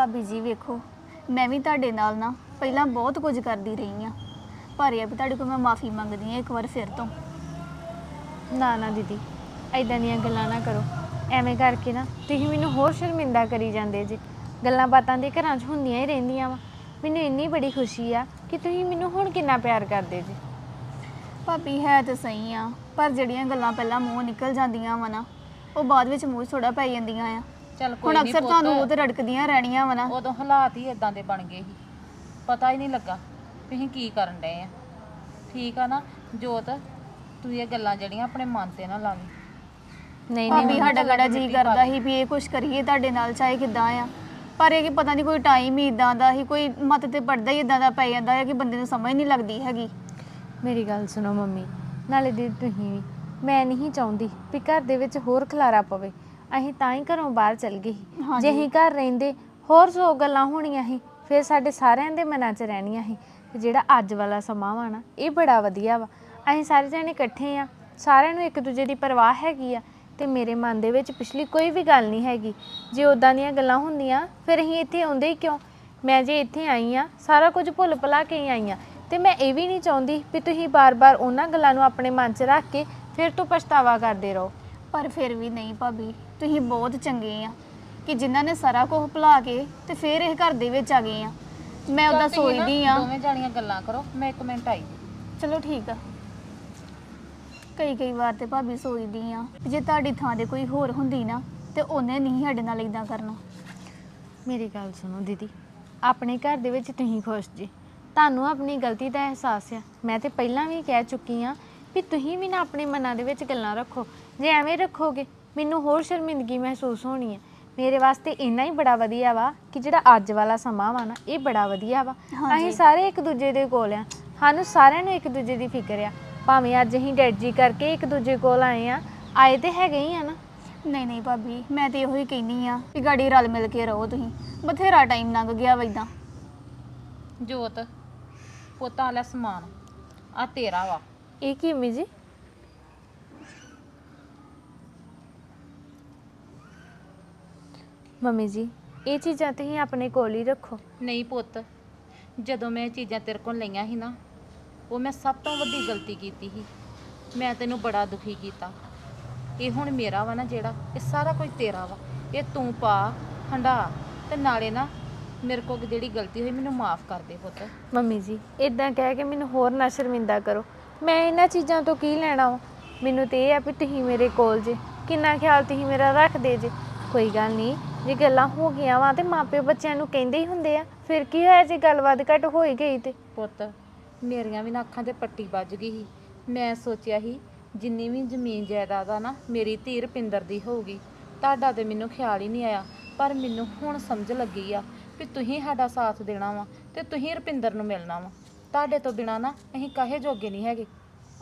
ਭਾਬੀ ਜੀ ਵੇਖੋ ਮੈਂ ਵੀ ਤੁਹਾਡੇ ਨਾਲ ਨਾ ਪਹਿਲਾਂ ਬਹੁਤ ਕੁਝ ਕਰਦੀ ਰਹੀ ਆ ਪਰ ਇਹ ਆ ਵੀ ਤੁਹਾਡੇ ਕੋਲ ਮੈਂ ਮਾਫੀ ਮੰਗਦੀ ਆ ਇੱਕ ਵਾਰ ਫਿਰ ਤੋਂ। ਨਾ ਨਾ ਦੀਦੀ ਐਦਾਂ ਦੀਆਂ ਗੱਲਾਂ ਨਾ ਕਰੋ। ਐਵੇਂ ਕਰਕੇ ਨਾ ਤੁਸੀਂ ਮੈਨੂੰ ਹੋਰ ਸ਼ਰਮਿੰਦਾ ਕਰੀ ਜਾਂਦੇ ਜੀ। ਗੱਲਾਂ ਬਾਤਾਂ ਦੇ ਘਰਾਂ 'ਚ ਹੁੰਦੀਆਂ ਹੀ ਰਹਿੰਦੀਆਂ ਵਾ। ਮੈਨੂੰ ਇੰਨੀ ਬੜੀ ਖੁਸ਼ੀ ਆ ਕਿ ਤੁਸੀਂ ਮੈਨੂੰ ਹੁਣ ਕਿੰਨਾ ਪਿਆਰ ਕਰਦੇ ਜੀ। ਭਾਬੀ ਹੈ ਤਾਂ ਸਹੀ ਆ ਪਰ ਜਿਹੜੀਆਂ ਗੱਲਾਂ ਪਹਿਲਾਂ ਮੂੰਹ ਨਿਕਲ ਜਾਂਦੀਆਂ ਵਾ ਨਾ ਉਹ ਬਾਅਦ ਵਿੱਚ ਮੂੰਹ ਥੋੜਾ ਪੈ ਜਾਂਦੀਆਂ ਆ। ਚੱਲ ਕੋਈ ਹੁਣ ਨਹੀਂ ਅਕਸਰ ਤੁਹਾਨੂੰ ਉਹ ਤੇ ਰੜਕਦੀਆਂ ਰਹਿਣੀਆਂ ਵਾ ਨਾ। ਉਦੋਂ ਹਾਲਾਤ ਹੀ ਇਦਾਂ ਦੇ ਬਣ ਗਏ ਸੀ। ਪਤਾ ਹੀ ਨਹੀਂ ਲੱਗਾ ਵੀ ਅਸੀਂ ਕੀ ਕਰਨ ਡਏ ਆ। ਠੀਕ ਆ ਨਾ ਜੋਤ ਤੂੰ ਇਹ ਗੱਲਾਂ ਜਿਹੜੀਆਂ ਆਪਣੇ ਮਨ ਤੇ ਨਾ ਲਾਵੀਂ ਨਹੀਂ ਨਹੀਂ ਭਾਬੀ ਸਾਡਾ ਗੜਾ ਜੀ ਕਰਦਾ ਸੀ ਵੀ ਇਹ ਕੁਛ ਕਰੀਏ ਤੁਹਾਡੇ ਨਾਲ ਚਾਹੇ ਕਿਦਾਂ ਆ। ਪਰ ਇਹ ਕਿ ਪਤਾ ਨਹੀਂ ਕੋਈ ਟਾਈਮ ਹੀ ਇਦਾਂ ਦਾ ਹੀ ਕੋਈ ਮੱਤ ਤੇ ਪੜਦਾ ਹੀ ਇਦਾਂ ਦਾ ਪੈ ਜਾਂਦਾ ਹੈ ਕਿ ਬੰਦੇ ਨੂੰ ਸਮਝ ਨਹੀਂ ਲੱਗਦੀ ਹੈਗੀ। ਮੇਰੀ ਗੱਲ ਸੁਣੋ ਮੰਮੀ ਨਾਲੇ ਦੀਦੀ ਤੁਸੀਂ ਵੀ। ਮੈਂ ਨਹੀਂ ਚਾਹੁੰਦੀ ਵੀ ਘਰ ਦੇ ਵਿੱਚ ਹੋਰ ਖਲਾਰਾ ਪਵੇ। ਅਸੀਂ ਤਾਂ ਹੀ ਘਰੋਂ ਬਾਹਰ ਚਲ ਗਏ ਸੀ। ਜੇ ਅਸੀਂ ਘਰ ਰਹਿੰਦੇ ਹੋਰ ਸੋ ਗੱਲਾਂ ਹੋਣੀਆਂ ਸੀ ਫਿਰ ਸਾਡੇ ਸਾਰਿਆਂ ਦੇ ਮਨਾਂ 'ਚ ਰਹਿਣੀਆਂ ਸੀ। ਤੇ ਜਿਹੜਾ ਅੱਜ ਵਾਲਾ ਸਮਾਂ ਵਾ ਨਾ ਇਹ ਬੜਾ ਵਧੀਆ ਵਾ। ਅਸੀਂ ਸਾਰੇ ਜਣੇ ਇਕੱਠੇ ਆ ਸਾਰਿਆਂ ਨੂੰ ਇੱਕ ਦੂਜੇ ਦੀ ਪਰਵਾਹ ਹੈਗੀ ਆ। ਤੇ ਮੇਰੇ ਮਨ ਦੇ ਵਿੱਚ ਪਿਛਲੀ ਕੋਈ ਵੀ ਗੱਲ ਨਹੀਂ ਹੈਗੀ। ਜੇ ਉਦਾਂ ਦੀਆਂ ਗੱਲਾਂ ਹੁੰਦੀਆਂ ਫਿਰ ਅਸੀਂ ਇੱਥੇ ਆਉਂਦੇ ਹੀ ਕਿਉਂ? ਮੈਂ ਜੇ ਇੱਥੇ ਆਈ ਆ ਸਾਰਾ ਕੁਝ ਭੁੱਲ ਭੁਲਾ ਕੇ ਹੀ ਆਈ ਆ। ਤੇ ਮੈਂ ਇਹ ਵੀ ਨਹੀਂ ਚਾਹੁੰਦੀ ਵੀ ਤੁਸੀਂ ਬਾਰ-ਬਾਰ ਉਹਨਾਂ ਗੱਲਾਂ ਨੂੰ ਆਪਣੇ ਮਨ 'ਚ ਰੱਖ ਕੇ ਫਿਰ ਤੋਂ ਪਛਤਾਵਾ ਕਰਦੇ ਰਹੋ। ਪਰ ਫਿਰ ਵੀ ਨਹੀਂ ਭਾਬੀ ਤੁਸੀਂ ਬਹੁਤ ਚੰਗੇ ਆ। ਕਿ ਜਿਨ੍ਹਾਂ ਨੇ ਸਾਰਾ ਕੁਝ ਭੁਲਾ ਕੇ ਤੇ ਫਿਰ ਇਹ ਘਰ ਦੇ ਵਿੱਚ ਆ ਗਏ ਆ। ਮੈਂ ਤੁਸੀਂ ਨਾ ਸੋਚਦੀ ਆ। ਦੋਵੇਂ ਜਾਣੀਆਂ ਗੱਲਾਂ ਕਰੋ ਮੈਂ ਇੱਕ ਮਿੰਟ ਆਈ। ਚਲੋ ਠੀਕ ਆ। ਕਈ ਕਈ ਵਾਰ ਤੇ ਭਾਬੀ ਸੋਚਦੀ ਆ ਜੇ ਤੁਹਾਡੀ ਥਾਂ ਦੇ ਕੋਈ ਹੋਰ ਹੁੰਦੀ ਨਾ ਤੇ ਉਹਨੇ ਨਹੀਂ ਸਾਡੇ ਨਾਲ ਇਦਾਂ ਕਰਨਾ। ਮੇਰੀ ਗੱਲ ਸੁਣੋ ਦੀਦੀ ਆਪਣੇ ਘਰ ਦੇ ਵਿੱਚ ਤੁਸੀਂ ਖੁਸ਼ ਜੀ। ਤੁਹਾਨੂੰ ਆਪਣੀ ਗਲਤੀ ਦਾ ਅਹਿਸਾਸ ਆ। ਮੈਂ ਤੇ ਪਹਿਲਾਂ ਵੀ ਕਹਿ ਚੁੱਕੀ ਆ ਵੀ ਤੁਸੀਂ ਵੀ ਨਾ ਆਪਣੇ ਮਨਾਂ ਦੇ ਵਿੱਚ ਗੱਲਾਂ ਰੱਖੋ। ਜੇ ਐਵੇਂ ਰੱਖੋਗੇ ਮੈਨੂੰ ਹੋਰ ਸ਼ਰਮਿੰਦਗੀ ਮਹਿਸੂਸ ਹੋਣੀ ਹੈ। ਮੇਰੇ ਵਾਸਤੇ ਇੰਨਾ ਹੀ ਬੜਾ ਵਧੀਆ ਵਾ ਕਿ ਜਿਹੜਾ ਅੱਜ ਵਾਲਾ ਸਮਾਂ ਵਾ ਨਾ ਇਹ ਬੜਾ ਵਧੀਆ ਵਾ। ਹਾਂਜੀ। ਅਸੀਂ ਸਾਰੇ ਇੱਕ ਦੂਜੇ ਦੇ ਕੋਲ ਆ। ਸਾਨੂੰ ਸਾਰਿਆਂ ਨੂੰ ਇੱਕ ਦੂਜੇ ਦੀ ਫਿਕਰ ਆ। ਭਾਵੇਂ ਅੱਜ ਅਸੀਂ ਡੈਡ ਜੀ ਕਰਕੇ ਇੱਕ ਦੂਜੇ ਕੋਲ ਆਏ ਆ ਆਏ ਤੇ ਹੈਗੇ ਹੀ ਆ ਨਾ। ਨਹੀਂ ਨਹੀਂ ਭਾਬੀ ਮੈਂ ਤੇ ਇਹੋ ਹੀ ਕਹਿਨੀ ਆ ਕਿ ਗਾੜੀ ਰਲ ਮਿਲ ਕੇ ਰਹੋ ਤੁਸੀਂ। ਬਥੇਰਾ ਟਾਈਮ ਲੰਘ ਗਿਆ ਵਾ ਇਦਾਂ ਜੋਤ ਪੋਤਾ ਲੈ ਸਮਾਨ ਆ ਤੇਰਾ ਵਾ। ਇਹ ਕੀ ਅੰਮੀ ਜੀ ਮੰਮੀ ਜੀ ਇਹ ਚੀਜ਼ਾਂ ਤੁਸੀਂ ਆਪਣੇ ਕੋਲ ਹੀ ਰੱਖੋ। ਨਹੀਂ ਪੁੱਤ ਜਦੋਂ ਮੈਂ ਇਹ ਚੀਜ਼ਾਂ ਤੇਰੇ ਕੋਲ ਲਈਆਂ ਸੀ ਨਾ ਉਹ ਮੈਂ ਸਭ ਤੋਂ ਵੱਡੀ ਗਲਤੀ ਕੀਤੀ ਸੀ। ਮੈਂ ਤੈਨੂੰ ਬੜਾ ਦੁਖੀ ਕੀਤਾ। ਇਹ ਹੁਣ ਮੇਰਾ ਵਾ ਨਾ ਜਿਹੜਾ ਇਹ ਸਾਰਾ ਕੁਝ ਤੇਰਾ ਵਾ। ਇਹ ਤੂੰ ਪਾ ਹੰਡਾ ਤੇ ਨਾਲੇ ਨਾ ਮੇਰੇ ਕੋਲ ਜਿਹੜੀ ਗਲਤੀ ਹੋਈ ਮੈਨੂੰ ਮਾਫ ਕਰ ਦੇ ਪੁੱਤ। ਮੰਮੀ ਜੀ ਇਦਾਂ ਕਹਿ ਕੇ ਮੈਨੂੰ ਹੋਰ ਨਾ ਸ਼ਰਮਿੰਦਾ ਕਰੋ। ਮੈਂ ਇਹਨਾਂ ਚੀਜ਼ਾਂ ਤੋਂ ਕੀ ਲੈਣਾ ਵਾ? ਮੈਨੂੰ ਤੇ ਇਹ ਆ ਵੀ ਤੁਸੀਂ ਮੇਰੇ ਕੋਲ ਜੇ। ਕਿੰਨਾ ਖਿਆਲ ਤੁਸੀਂ ਮੇਰਾ ਰੱਖਦੇ ਜੇ? ਕੋਈ ਗੱਲ ਨਹੀਂ, ਜੇ ਗੱਲਾਂ ਹੋ ਗਈਆਂ ਵਾ ਤੇ ਮਾਪੇ ਬੱਚਿਆਂ ਨੂੰ ਕਹਿੰਦੇ ਹੀ ਹੁੰਦੇ ਆ। ਫਿਰ ਕੀ ਹੋਇਆ ਜੇ ਗੱਲਬਾਤ ਘੱਟ ਹੋਈ ਗਈ ਤੇ? ਪੁੱਤ, ਮੇਰੀਆਂ ਵੀ ਨਾ ਅੱਖਾਂ ਤੇ ਪੱਟੀ ਵੱਜ ਗਈ ਸੀ। ਮੈਂ ਸੋਚਿਆ ਸੀ, ਜਿੰਨੀ ਵੀ ਜ਼ਮੀਨ ਜਾਇਦਾਦ ਆ ਨਾ, ਮੇਰੀ ਧੀ ਰਪਿੰਦਰ ਦੀ ਹੋਊਗੀ। ਤੁਹਾਡਾ ਤੇ ਮੈਨੂੰ ਖਿਆਲ ਹੀ ਨਹੀਂ ਆਇਆ, ਪਰ ਮੈਨੂੰ ਹੁਣ ਸਮਝ ਲੱਗੀ ਆ ਵੀ ਤੁਸੀਂ ਸਾਡਾ ਸਾਥ ਦੇਣਾ ਵਾ ਤੇ ਤੁਸੀਂ ਰਪਿੰਦਰ ਨੂੰ ਮਿਲਣਾ ਵਾ। ਤੁਹਾਡੇ ਤੋਂ ਬਿਨਾ ਨਾ ਅਸੀਂ ਕਾਹੇ ਜੋਗੇ ਨਹੀਂ ਹੈਗੇ।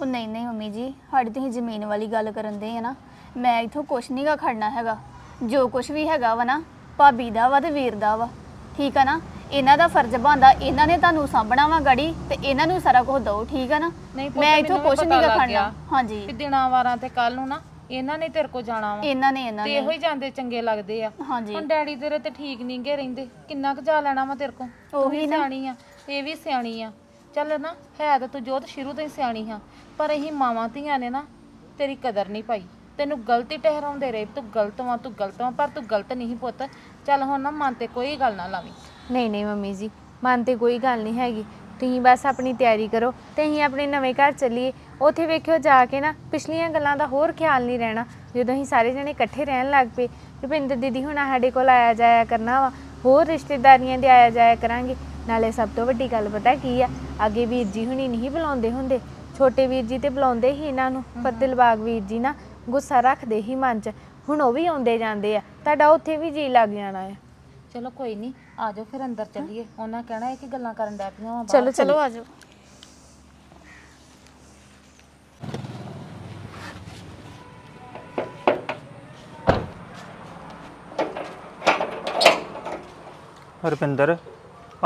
ਉਹ ਨਹੀਂ ਨਹੀਂ ਮੰਮੀ ਜੀ ਸਾਡੀ ਤੁਸੀਂ ਜ਼ਮੀਨ ਵਾਲੀ ਗੱਲ ਕਰਨ ਦੇ ਆ ਨਾ ਮੈਂ ਇਥੋਂ ਕੁਛ ਨਹੀਂਗਾ ਖੜਨਾ ਹੈਗਾ। ਜੋ ਕੁਛ ਵੀ ਹੈਗਾ ਵਾ ਨਾ ਭਾਬੀ ਦਾ ਵਾ ਤੇ ਵੀਰ ਦਾ ਵਾ। ਠੀਕ ਆ ਨਾ? ਇਹਨਾਂ ਦਾ ਫਰਜ਼ ਬਣਦਾ ਇਹਨਾਂ ਨੇ ਤੁਹਾਨੂੰ ਸਾਂਭਣਾ ਵਾ ਗੜੀ ਤੇ ਇਹਨਾਂ ਨੂੰ ਸਾਰਾ ਕੁਝ ਦਓ ਠੀਕ ਆ ਨਾ? ਨਹੀਂ ਪੁੱਤ, ਮੈਂ ਇਥੋਂ ਮੈਨੂੰ ਵੀ ਕੁਛ ਪਤਾ ਨਹੀਂਗਾ ਲੱਗ ਖੜਨਾ। ਗਿਆ ਹਾਂਜੀ। ਵੀ ਦਿਨਾਂ ਵਾਰਾਂ ਤੇ ਕੱਲ ਨੂੰ ਨਾ ਇਹਨਾਂ ਨੇ ਤੇਰੇ ਕੋ ਜਾਣਾ ਵਾ। ਇਹਨਾਂ ਨੇ ਇਹਨਾਂ ਤੇ ਇਹੋ ਨੇ ਹੀ ਜਾਂਦੇ ਚੰਗੇ ਲੱਗਦੇ ਆ। ਹਾਂਜੀ। ਹੁਣ ਡੈਡੀ ਤੇਰੇ ਤੇ ਠੀਕ ਨਹੀਂ ਗੇ ਰਹਿੰਦੇ। ਕਿੰਨਾ ਕੁ ਜਾ ਲੈਣਾ ਵਾ ਤੇਰੇ ਕੋ ਉਹੀ ਨਾ। ਸਿਆਣੀ ਆ ਇਹ ਵੀ ਸਿਆਣੀ ਆ। ਚੱਲ ਨਾ, ਹੈ ਤਾਂ ਤੂੰ ਜੋਤ ਸ਼ੁਰੂ ਤੋਂ ਹੀ ਸਿਆਣੀ ਹਾਂ, ਪਰ ਅਸੀਂ ਮਾਵਾਂ ਧੀਆਂ ਨੇ ਨਾ, ਤੇਰੀ ਕਦਰ ਨਹੀਂ ਪਾਈ ਤੈਨੂੰ ਗਲਤੀ ਠਹਿਰਾਉਂਦੇ ਰਹੇ, ਤੂੰ ਗਲਤ ਵਾਂ, ਤੂੰ ਗਲਤ ਵਾਂ, ਪਰ ਤੂੰ ਗਲਤ ਨਹੀਂ ਪੁੱਤ। ਚੱਲ ਹੁਣ ਨਾ, ਮਨ ਤੇ ਕੋਈ ਗੱਲ ਨਾ ਲਾਵੀਂ। ਨਹੀਂ ਨਹੀਂ ਮੰਮੀ ਜੀ, ਮਨ ਤੇ ਕੋਈ ਗੱਲ ਨਹੀਂ ਹੈਗੀ। ਤੁਸੀਂ ਬਸ ਆਪਣੀ ਤਿਆਰੀ ਕਰੋ ਤੇ ਅਸੀਂ ਆਪਣੇ ਨਵੇਂ ਘਰ ਚੱਲੀਏ। ਉੱਥੇ ਵੇਖਿਓ ਜਾ ਕੇ ਨਾ, ਪਿਛਲੀਆਂ ਗੱਲਾਂ ਦਾ ਹੋਰ ਖਿਆਲ ਨਹੀਂ ਰਹਿਣਾ। ਜਦੋਂ ਅਸੀਂ ਸਾਰੇ ਜਣੇ ਇਕੱਠੇ ਰਹਿਣ ਲੱਗ ਪਏ, ਰੁਪਿੰਦਰ ਦੀਦੀ ਹੁਣ ਸਾਡੇ ਕੋਲ ਆਇਆ ਜਾਇਆ ਕਰਨਾ ਵਾ ਹੋਰ ਰਿਸ਼ਤੇਦਾਰੀਆਂ ਦੇ ਆਇਆ ਜਾਇਆ ਕਰਾਂਗੇ। ਨਾਲੇ ਸਭ ਤੋਂ ਵੱਡੀ ਗੱਲ ਪਤਾ ਕੀ ਆ? ਅੱਗੇ ਵੀਰ ਜੀ ਹੁਣੀ ਨਹੀਂ ਬੁਲਾਉਂਦੇ ਹੁੰਦੇ। ਛੋਟੇ ਵੀਰ ਜੀ ਤੇ ਬੁਲਾਉਂਦੇ ਹੀ ਇਹਨਾਂ ਨੂੰ। ਪਰ ਦਿਲਬਾਗ ਵੀਰ ਜੀ ਨਾ ਗੁੱਸਾ ਰੱਖਦੇ ਹੀ ਮਨ 'ਚ। ਹੁਣ ਉਹ ਵੀ ਆਉਂਦੇ ਜਾਂਦੇ ਆ। ਤੁਹਾਡਾ ਉੱਥੇ ਵੀ ਜੀ ਲੱਗ ਜਾਣਾ ਆ। ਚਲੋ ਕੋਈ ਨਹੀਂ ਆ ਜਾਓ ਫਿਰ ਅੰਦਰ ਚੱਲੀਏ। ਉਹਨਾਂ ਕਹਿਣਾ ਇਹ ਕਿ ਗੱਲਾਂ ਕਰਨ ਡੈ ਪਈਆਂ ਵਾਂ। ਚਲੋ ਚਲੋ ਆਜੋ ਰੁਪਿੰਦਰ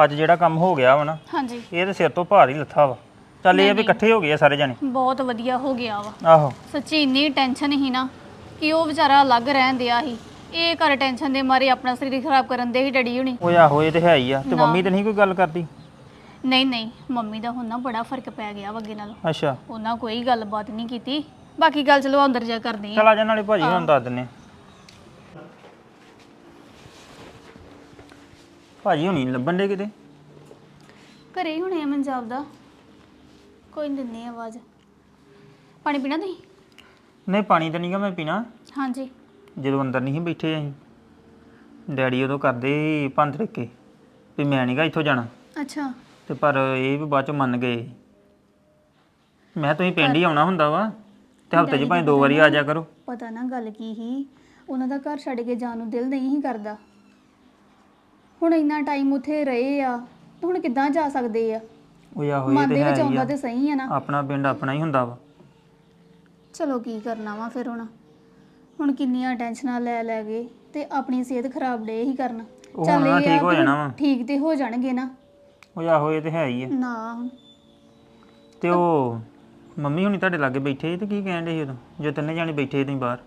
ਅੱਜ ਜਿਹੜਾ ਕੰਮ ਹੋ ਗਿਆ ਵਾ ਨਾ ਹਾਂਜੀ। ਇਹ ਤੇ ਸਿਰ ਤੋਂ ਭਾਰ ਹੀ ਲੱਥਾ ਵਾ। ਚੱਲ ਇਹ ਆ ਵੀ ਇਕੱਠੇ ਹੋ ਗਏ ਆ ਸਾਰੇ ਜਣੇ। ਬਹੁਤ ਵਧੀਆ ਹੋ ਗਿਆ ਵਾ। ਆਹੋ। ਸੱਚੀ ਇੰਨੀ ਟੈਨਸ਼ਨ ਹੀ ਨਾ ਕਿ ਉਹ ਵਿਚਾਰਾ ਅਲੱਗ ਰਹਿਣ ਦਿਆ ਸੀ। ਇਹ ਕਰ ਟੈਨਸ਼ਨ ਦੇ ਮਾਰੇ ਆਪਣਾ ਸਰੀਰ ਖਰਾਬ ਕਰਨ ਦੇ ਹੀ ਡੈਡੀ ਹੁਣੀ। ਓਏ ਆਹੋ ਇਹ ਤੇ ਹੈ ਹੀ ਆ। ਤੇ ਮੰਮੀ ਤੇ ਨਹੀਂ ਕੋਈ ਗੱਲ ਕਰਦੀ? ਨਹੀਂ ਨਹੀਂ। ਮੰਮੀ ਦਾ ਹੁਣ ਨਾ ਬੜਾ ਫ਼ਰਕ ਪੈ ਗਿਆ ਵਾ ਅੱਗੇ ਨਾਲੋਂ। ਅੱਛਾ। ਉਹਨਾਂ ਕੋਈ ਗੱਲਬਾਤ ਨਹੀਂ ਕੀਤੀ। ਬਾਕੀ ਗੱਲ ਚਲੋ ਅੰਦਰ ਜਾ ਕਰਦੇ ਆ ਚਲ ਆ ਜਾ ਨਾਲੇ ਭਾਜੀ ਹੁਣ ਦੱਸ ਦਿੰਨੇ ਭਾਜੀ ਹੁਣੀ ਨੀ ਲੱਭਣ ਦੇ ਕਿਤੇ? ਘਰੇ ਹੀ ਹੋਣੇ ਆ ਮਨਜਾਬ ਦਾ ਕੋਈ ਨੀ ਦਿੰਨੇ ਆ ਆਵਾਜ਼। ਪਾਣੀ ਪੀਣਾ ਤੁਸੀਂ? ਨਹੀਂ ਪਾਣੀ ਤਾਂ ਨਹੀਂਗਾ ਮੈਂ ਪੀਣਾ। ਹਾਂਜੀ। ਜਦੋਂ ਅੰਦਰ ਨਹੀਂ ਸੀ ਬੈਠੇ ਅਸੀਂ। ਡੈਡੀ ਉਦੋਂ ਕਰਦੇ ਸੀ ਪੰਜ ਤਰੀਕੇ। ਵੀ ਮੈਂ ਨਹੀਂਗਾ ਇੱਥੋਂ ਜਾਣਾ। ਅੱਛਾ। ਤੇ ਪਰ ਇਹ ਵੀ ਬਾਅਦ ਚ ਮੰਨ ਗਏ। ਮੈਂ ਤੁਸੀਂ ਪਿੰਡ ਹੀ ਆਉਣਾ ਹੁੰਦਾ ਵਾ। ਤੇ ਹਫ਼ਤੇ 'ਚ ਭਾਵੇਂ ਦੋ ਵਾਰੀ ਆ ਜਾ ਕਰੋ। ਪਤਾ ਨਾ ਗੱਲ ਕੀ ਹੀ ਉਹਨਾਂ ਦਾ ਘਰ ਛੱਡ ਕੇ ਜਾਣ ਨੂੰ ਦਿਲ ਨਹੀਂ ਹੀ ਕਰਦਾ। ਹੁਣ ਇੰਨਾ ਟਾਈਮ ਉੱਥੇ ਰਹੇ ਆ ਤਾਂ ਹੁਣ ਕਿੱਦਾਂ ਜਾ ਸਕਦੇ ਆ? ਉਹ ਇਹ ਮਨ ਤੇ ਦੇ ਹੈ ਵਿੱਚ ਹੀ ਆਉਂਦਾ ਆ ਤੇ ਸਹੀ ਆ ਨਾ। ਆਪਣਾ ਪਿੰਡ ਆਪਣਾ ਹੀ ਹੁੰਦਾ ਵਾ। ਚਲੋ ਕੀ ਕਰਨਾ ਵਾ ਫਿਰ ਹੁਣ। ਹੁਣ ਕਿੰਨੀਆਂ ਟੈਨਸ਼ਨਾਂ ਲੈ ਲੈ ਗਏ ਤੇ ਆਪਣੀ ਸਿਹਤ ਖਰਾਬ ਡੇ ਹੀ ਕਰਨ। ਉਹ ਚੱਲ ਹੁਣ ਨਾ ਇਹ ਆ ਠੀਕ ਹੋ ਵੀ ਜਾਣਾ ਵਾ। ਠੀਕ ਤੇ ਹੋ ਜਾਣਗੇ ਨਾ। ਉਹ ਆਹੋ ਇਹ ਤੇ ਹੈ ਹੀ ਆ। ਨਾ। ਤੇ ਉਹ ਮੰਮੀ ਹੁਣੀ ਤੁਹਾਡੇ ਲਾਗੇ ਬੈਠੇ ਸੀ ਤੇ ਕੀ ਕਹਿਣ ਦੇ ਸੀ ਉਦੋਂ? ਜੋ ਤਿੰਨੇ ਜਾਣੇ ਬੈਠੇ ਸੀ ਤੁਸੀਂ ਬਾਹਰ।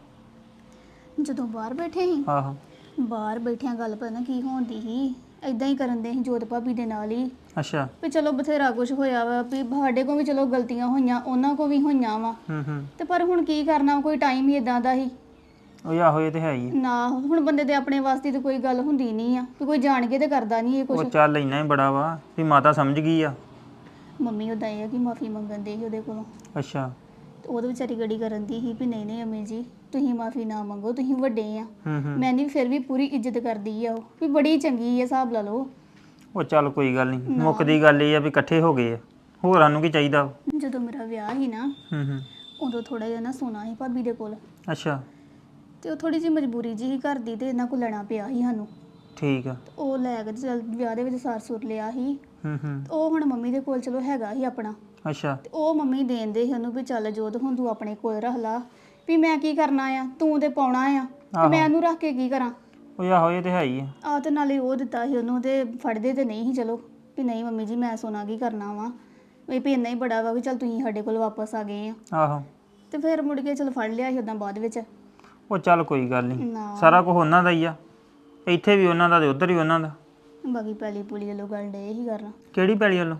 ਜਦੋਂ ਬਾਹਰ ਬੈਠੇ ਸੀ? ਆਹੋ। ਬਾਹਰ ਬੈਠਿਆਂ ਗੱਲ ਪਤਾ ਨਾ ਕੀ ਹੋਣਦੀ ਸੀ। ਐਦਾਂ ਹੀ ਕਰਨ ਦੇ ਸੀ ਜੋਤ ਭਾਬੀ ਦੇ ਨਾਲ ਹੀ। ਅੱਛਾ। ਵੀ ਚਲੋ ਬਥੇਰਾ ਕੁਝ ਹੋਇਆ ਵਾ ਵੀ ਸਾਡੇ ਕੋਲ ਵੀ ਚਲੋ ਗਲਤੀਆਂ ਹੋਈਆਂ ਉਹਨਾਂ ਕੋ ਵੀ ਹੋਈਆਂ ਵਾ। ਹੂੰ ਹੂੰ। ਤੇ ਪਰ ਹੁਣ ਕੀ ਕਰਨਾ ਕੋਈ ਟਾਈਮ ਹੀ ਇਦਾਂ ਦਾ ਹੀ ਉਹ ਆਹੋ ਇਹ ਤੇ ਹੈ ਹੀ ਆ। ਨਾ ਹੁਣ ਬੰਦੇ ਦੇ ਆਪਣੇ ਵਾਸਤੇ ਤਾਂ ਕੋਈ ਗੱਲ ਹੁੰਦੀ ਨਹੀਂ ਆ ਵੀ ਕੋਈ ਜਾਣ ਕੇ ਤੇ ਕਰਦਾ ਨਹੀਂ ਇਹ ਉਹ ਕੁਝ ਚੱਲ ਇੰਨਾ ਹੀ ਬੜਾ ਵਾ ਵੀ ਮਾਤਾ ਸਮਝ ਗਈ ਆ। ਮੰਮੀ ਉਹਦਾ ਇਹ ਆ ਕਿ ਮਾਫੀ ਮੰਗਣ ਦੇ ਸੀ ਉਹਦੇ ਕੋਲੋਂ। ਅੱਛਾ। ਤੇ ਵਿਚਾਰੀ ਗੜੀ ਕਰਨ ਦੀ ਸੀ ਵੀ ਨਹੀਂ ਨਹੀਂ ਅਮੀ ਜੀ ਤੁਸੀਂ ਮਾਫੀ ਨਾ ਮੰਗੋ ਤੁਸੀਂ ਵੱਡੇ ਆ। ਹੂੰ ਹੂੰ। ਮੈਂ ਨਹੀਂ ਫਿਰ ਵੀ ਪੂਰੀ ਇੱਜ਼ਤ ਕਰਦੀ ਆ ਉਹ ਵੀ ਬੜੀ ਚੰਗੀ ਆ ਹਿਸਾਬ ਲਾ ਲਓ। ਉਹ ਚੱਲ ਕੋਈ ਗੱਲ ਨਹੀਂ ਮੁੱਕਦੀ ਗੱਲ ਇਹ ਆ ਵੀ ਇਕੱਠੇ ਹੋ ਗਏ ਆ ਹੋਰ ਸਾਨੂੰ ਕੀ ਚਾਹੀਦਾ? ਜਦੋਂ ਮੇਰਾ ਵਿਆਹ ਸੀ ਨਾ ਹੂੰ ਹੂੰ। ਉਦੋਂ ਥੋੜਾ ਜਿਹਾ ਨਾ ਸੋਨਾ ਸੀ ਭਾਬੀ ਦੇ ਕੋਲ। ਅੱਛਾ। ਤੇ ਉਹ ਥੋੜੀ ਜਿਹੀ ਮਜਬੂਰੀ ਜੀ ਹੀ ਘਰ ਦੀ ਤੇ ਇਹਨਾਂ ਕੋਲ ਲੈਣਾ ਪਿਆ ਸੀ ਸਾਨੂੰ। ਠੀਕ ਆ। ਤੇ ਉਹ ਲੈ ਕੇ ਤੇ ਚੱਲ ਵਿਆਹ ਦੇ ਵਿੱਚ ਸਾਰ ਸੁਰ ਲਿਆ ਸੀ। ਹੂੰ ਹੂੰ। ਉਹ ਹੁਣ ਮੰਮੀ ਦੇ ਕੋਲ ਚਲੋ ਹੈਗਾ ਸੀ ਆਪਣਾ। ਅੱਛਾ। ਤੇ ਉਹ ਮੰਮੀ ਦੇਂਦੇ ਸੀ ਉਹਨੂੰ ਵੀ ਚੱਲ ਜੋਤ ਹੁਣ ਤੂੰ ਆਪਣੇ ਕੋਲ ਰੱਖ ਲਾ। ਵੀ ਮੈਂ ਕੀ ਕਰਨਾ ਆ? ਤੂੰ ਤੇ ਪਾਉਣਾ ਆ। ਤੇ ਮੈਂ ਇਹਨੂੰ ਰੱਖ ਕੇ ਕੀ ਕਰਾਂ? ਉਹ ਆਹੋ ਇਹ ਤੇ ਹੈ ਹੀ ਆ। ਆ ਤੇ ਨਾਲੇ ਉਹ ਦਿੱਤਾ ਸੀ ਉਹਨੂੰ ਤੇ ਫੜਦੇ ਤੇ ਨਹੀਂ ਸੀ ਚਲੋ। ਵੀ ਨਹੀਂ ਮੰਮੀ ਜੀ ਮੈਂ ਸੋਨਾ ਕੀ ਕਰਨਾ ਵਾ? ਵੀ ਵੀ ਇੰਨਾ ਹੀ ਬੜਾ ਵਾ ਵੀ ਚੱਲ ਤੁਸੀਂ ਸਾਡੇ ਕੋਲ ਵਾਪਸ ਆ ਗਏ ਆ। ਆਹੋ। ਤੇ ਫਿਰ ਮੁੜ ਕੇ ਚਲ ਫੜ ਲਿਆ ਸੀ ਉਦਾਂ ਬਾਅਦ ਵਿੱਚ। ਉਹ ਚੱਲ ਕੋਈ ਗੱਲ ਨਹੀਂ ਨਾ। ਸਾਰਾ ਕੁਝ ਉਹਨਾਂ ਦਾ ਹੀ ਆ। ਇੱਥੇ ਵੀ ਉਹਨਾਂ ਦਾ ਤੇ ਉੱਧਰ ਵੀ ਉਹਨਾਂ ਦਾ। ਬਾਕੀ ਪੈਲੀ ਪੁਲੀ ਵੱਲੋਂ ਗੱਲ ਡੇ ਹੀ ਕਰਨਾ। ਕਿਹੜੀ ਪੈਲੀ ਵੱਲੋਂ?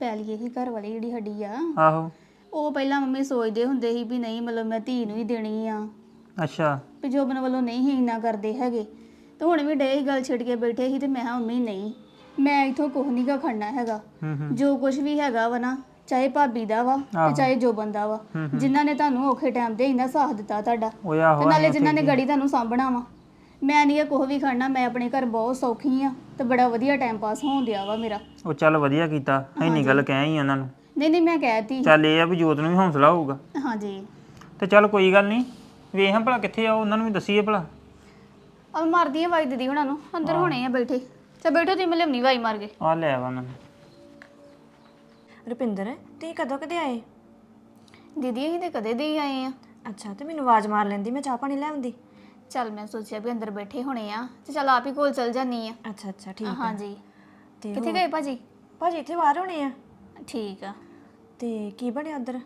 ਪੈਲੀ ਇਹੀ ਘਰ ਵਾਲੀ ਜਿਹੜੀ ਸਾਡੀ ਆ। ਆਹੋ। ਉਹ ਪਹਿਲਾਂ ਮੰਮੀ ਸੋਚਦੇ ਹੁੰਦੇ ਸੀ ਵੀ ਨਹੀਂ ਮਤਲਬ ਮੈਂ ਧੀ ਨੂੰ ਹੀ ਦੇਣੀ ਆ। ਅੱਛਾ। ਵੀ ਜੋਬਨ ਵੱਲੋਂ ਨਹੀਂ ਹੀ ਇੰਨਾ ਕਰਦੇ ਹੈਗੇ। ਤੇ ਹੁਣ ਵੀ ਡੇ ਹੀ ਗੱਲ ਛਿੜ ਕੇ ਬੈਠੇ ਸੀ ਤੇ ਮੈਂ ਕਿਹਾ ਮੰਮੀ ਨਹੀਂ। ਮੈਂ ਇਥੋਂ ਕੁਝ ਨਹੀਂ ਗਾ ਖੜਨਾ ਹੈਗਾ। ਹੂੰ ਹੂੰ। ਜੋ ਕੁਝ ਵੀ ਹੈਗਾ ਵਾ ਨਾ ਚਾਹੇ ਭਾਬੀ ਦਾ ਵਾ ਆਹੋ। ਤੇ ਚਾਹੇ ਜੋਬਨ ਦਾ ਵਾ। ਜਿਨ੍ਹਾਂ ਨੇ ਤੁਹਾਨੂੰ ਔਖੇ ਟਾਈਮ ਤੇ ਇੰਨਾ ਸਾਥ ਦਿੱਤਾ ਤੁਹਾਡਾ ਤੇ ਨਾਲੇ ਅਸੀਂ ਜਿਨ੍ਹਾਂ ਨੇ ਉੱਥੇ ਗੜੀ ਤੁਹਾਨੂੰ ਸਾਂਭਣਾ ਵਾ। ਮੈਂ ਨਹੀਂ ਇਹ ਕੁਝ ਵੀ ਖੜਨਾ ਮੈਂ ਆਪਣੇ ਘਰ ਬਹੁਤ ਸੌਖੀ ਆ ਤੇ ਬੜਾ ਵਧੀਆ ਟਾਈਮ ਪਾਸ ਹੋਣ ਦਿਆ ਵਾ ਮੇਰਾ। ਉਹ ਚੱਲ ਵਧੀਆ ਕੀਤਾ ਇੰਨੀ ਗੱਲ ਕਹਿ ਹੀ ਉਹਨਾਂ ਨੂੰ। ਨਹੀਂ ਨਹੀਂ ਮੈਂ ਕਹਿਤੀ ਚੱਲ ਇਹ ਆ ਵੀ ਜੋਤ ਨੂੰ ਵੀ ਹੌਸਲਾ ਹੋਊਗਾ। ਹਾਂਜੀ। ਤੇ ਚੱਲ ਕੋਈ ਗੱਲ ਨਹੀਂ ਵੇਖਾਂ ਭਲਾ ਕਿੱਥੇ ਆ ਉਹ, ਉਹਨਾਂ ਨੂੰ ਵੀ ਦੱਸੀਏ ਭਲਾ। ਆ ਮਾਰਦੀ ਆ ਵਾਈ ਦੀਦੀ ਹੁਣਾਂ ਨੂੰ ਅੰਦਰ ਹੋਣੇ ਆ ਬੈਠੇ। ਤੇ ਬੈਠੋ ਤੁਸੀਂ ਮੈਂ ਲਿਆਉਣੀ ਵਾਈ ਮਾਰ ਕੇ ਆ ਲੈ ਆਵਾ ਉਹਨਾਂ ਨੂੰ। ਰੁਪਿੰਦਰ ਤੁਸੀਂ ਕਦੋਂ ਕਦੇ ਆਏ? ਦੀਦੀ ਅਸੀਂ ਤੇ ਕਦੇ ਦੇ ਹੀ ਆਏ ਆ। ਅੱਛਾ ਤੇ ਮੈਨੂੰ ਆਵਾਜ਼ ਮਾਰ ਲੈਂਦੀ ਮੈਂ ਚਾਹ ਪਾਣੀ ਲੈ ਆਉਂਦੀ। ਚੱਲ ਮੈਂ ਸੋਚਿਆ ਵੀ ਅੰਦਰ ਬੈਠੇ ਹੋਣੇ ਆ ਤੇ ਚੱਲ ਆਪ ਹੀ ਕੋਲ ਚਲ ਜਾਨੀ ਆ। ਅੱਛਾ ਅੱਛਾ ਠੀਕ ਆ। ਹਾਂਜੀ। ਤੇ ਕਿੱਥੇ ਗਏ ਭਾਜੀ? ਭਾਜੀ ਇੱਥੇ ਬਾਹਰ ਹੋਣੇ ਆ। ਠੀਕ ਆ। ਤੇ ਕੀ ਬਣਿਆ ਉਧਰ?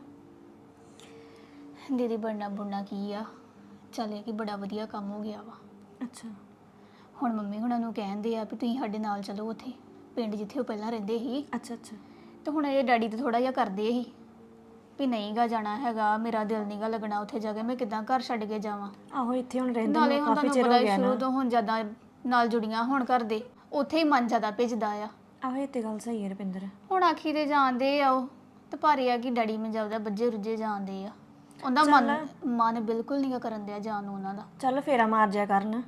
ਦੀਦੀ ਬਣਨਾ ਬੁਣਨਾ ਕੀ ਆ? ਚੱਲ ਇਹ ਕਿ ਬੜਾ ਵਧੀਆ ਕੰਮ ਹੋ ਗਿਆ ਵਾ। ਅੱਛਾ। ਹੁਣ ਮੰਮੀ ਹੁਣਾਂ ਨੂੰ ਕਹਿੰਦੇ ਆ ਵੀ ਤੁਸੀਂ ਸਾਡੇ ਨਾਲ ਚਲੋ ਉੱਥੇ। ਪਿੰਡ ਜਿੱਥੇ ਉਹ ਪਹਿਲਾਂ ਰਹਿੰਦੇ ਸੀ। ਅੱਛਾ ਅੱਛਾ। ਤੇ ਹੁਣ ਇਹ ਡੈਡੀ ਤੇ ਥੋੜਾ ਜਿਹਾ ਕਰਦੇ ਸੀ। ਵੀ ਨਹੀਂ ਗਾ ਜਾਣਾ ਹੈਗਾ ਮੇਰਾ ਦਿਲ ਨਹੀਂ ਗਾ ਲੱਗਣਾ ਉੱਥੇ ਜਾ ਕੇ ਮੈਂ ਕਿਦਾਂ ਘਰ ਛੱਡ ਕੇ ਜਾਵਾਂ? ਆਹੋ ਇੱਥੇ ਹੁਣ ਰਹਿੰਦੇ ਨਾਲੇ ਨੂੰ ਹੁਣ ਕਾਫੀ ਤੁਹਾਨੂੰ ਚਿਰ ਪਤਾ ਹੋ ਗਿਆ ਸ਼ੁਰੂ ਨਾ। ਤੋਂ ਹੁਣ ਜ਼ਿਆਦਾ ਨਾਲ ਜੁੜੀਆਂ ਹੋਣ ਘਰ ਦੇ ਉੱਥੇ ਹੀ ਮਨ ਜ਼ਿਆਦਾ ਭਿੱਜਦਾ ਆ। ਆਹੋ ਇਹ ਤੇ ਗੱਲ ਸਹੀ ਹੈ ਰੁਪਿੰਦਰ। ਹੁਣ ਆਖੀ ਤੇ ਜਾਂਦੇ ਆ ਉਹ ਤੇ ਭਾਰੇ ਆ ਕਿ ਡੈਡੀ ਮੈਂ ਜਾਉਦਾ ਬੱਜੇ ਰੁੱਜੇ ਜਾਂਦੇ ਆ। ਉਹਦਾ ਮਨ ਮਨ ਬਿਲਕੁਲ ਨਹੀਂ ਗਾ ਕਰਨ ਦਿਆ ਜਾਣ ਨੂੰ ਉਹਨਾਂ ਦਾ। ਚੱਲ ਫੇਰਾ ਮਾਰ ਜਾ ਕਰਨ।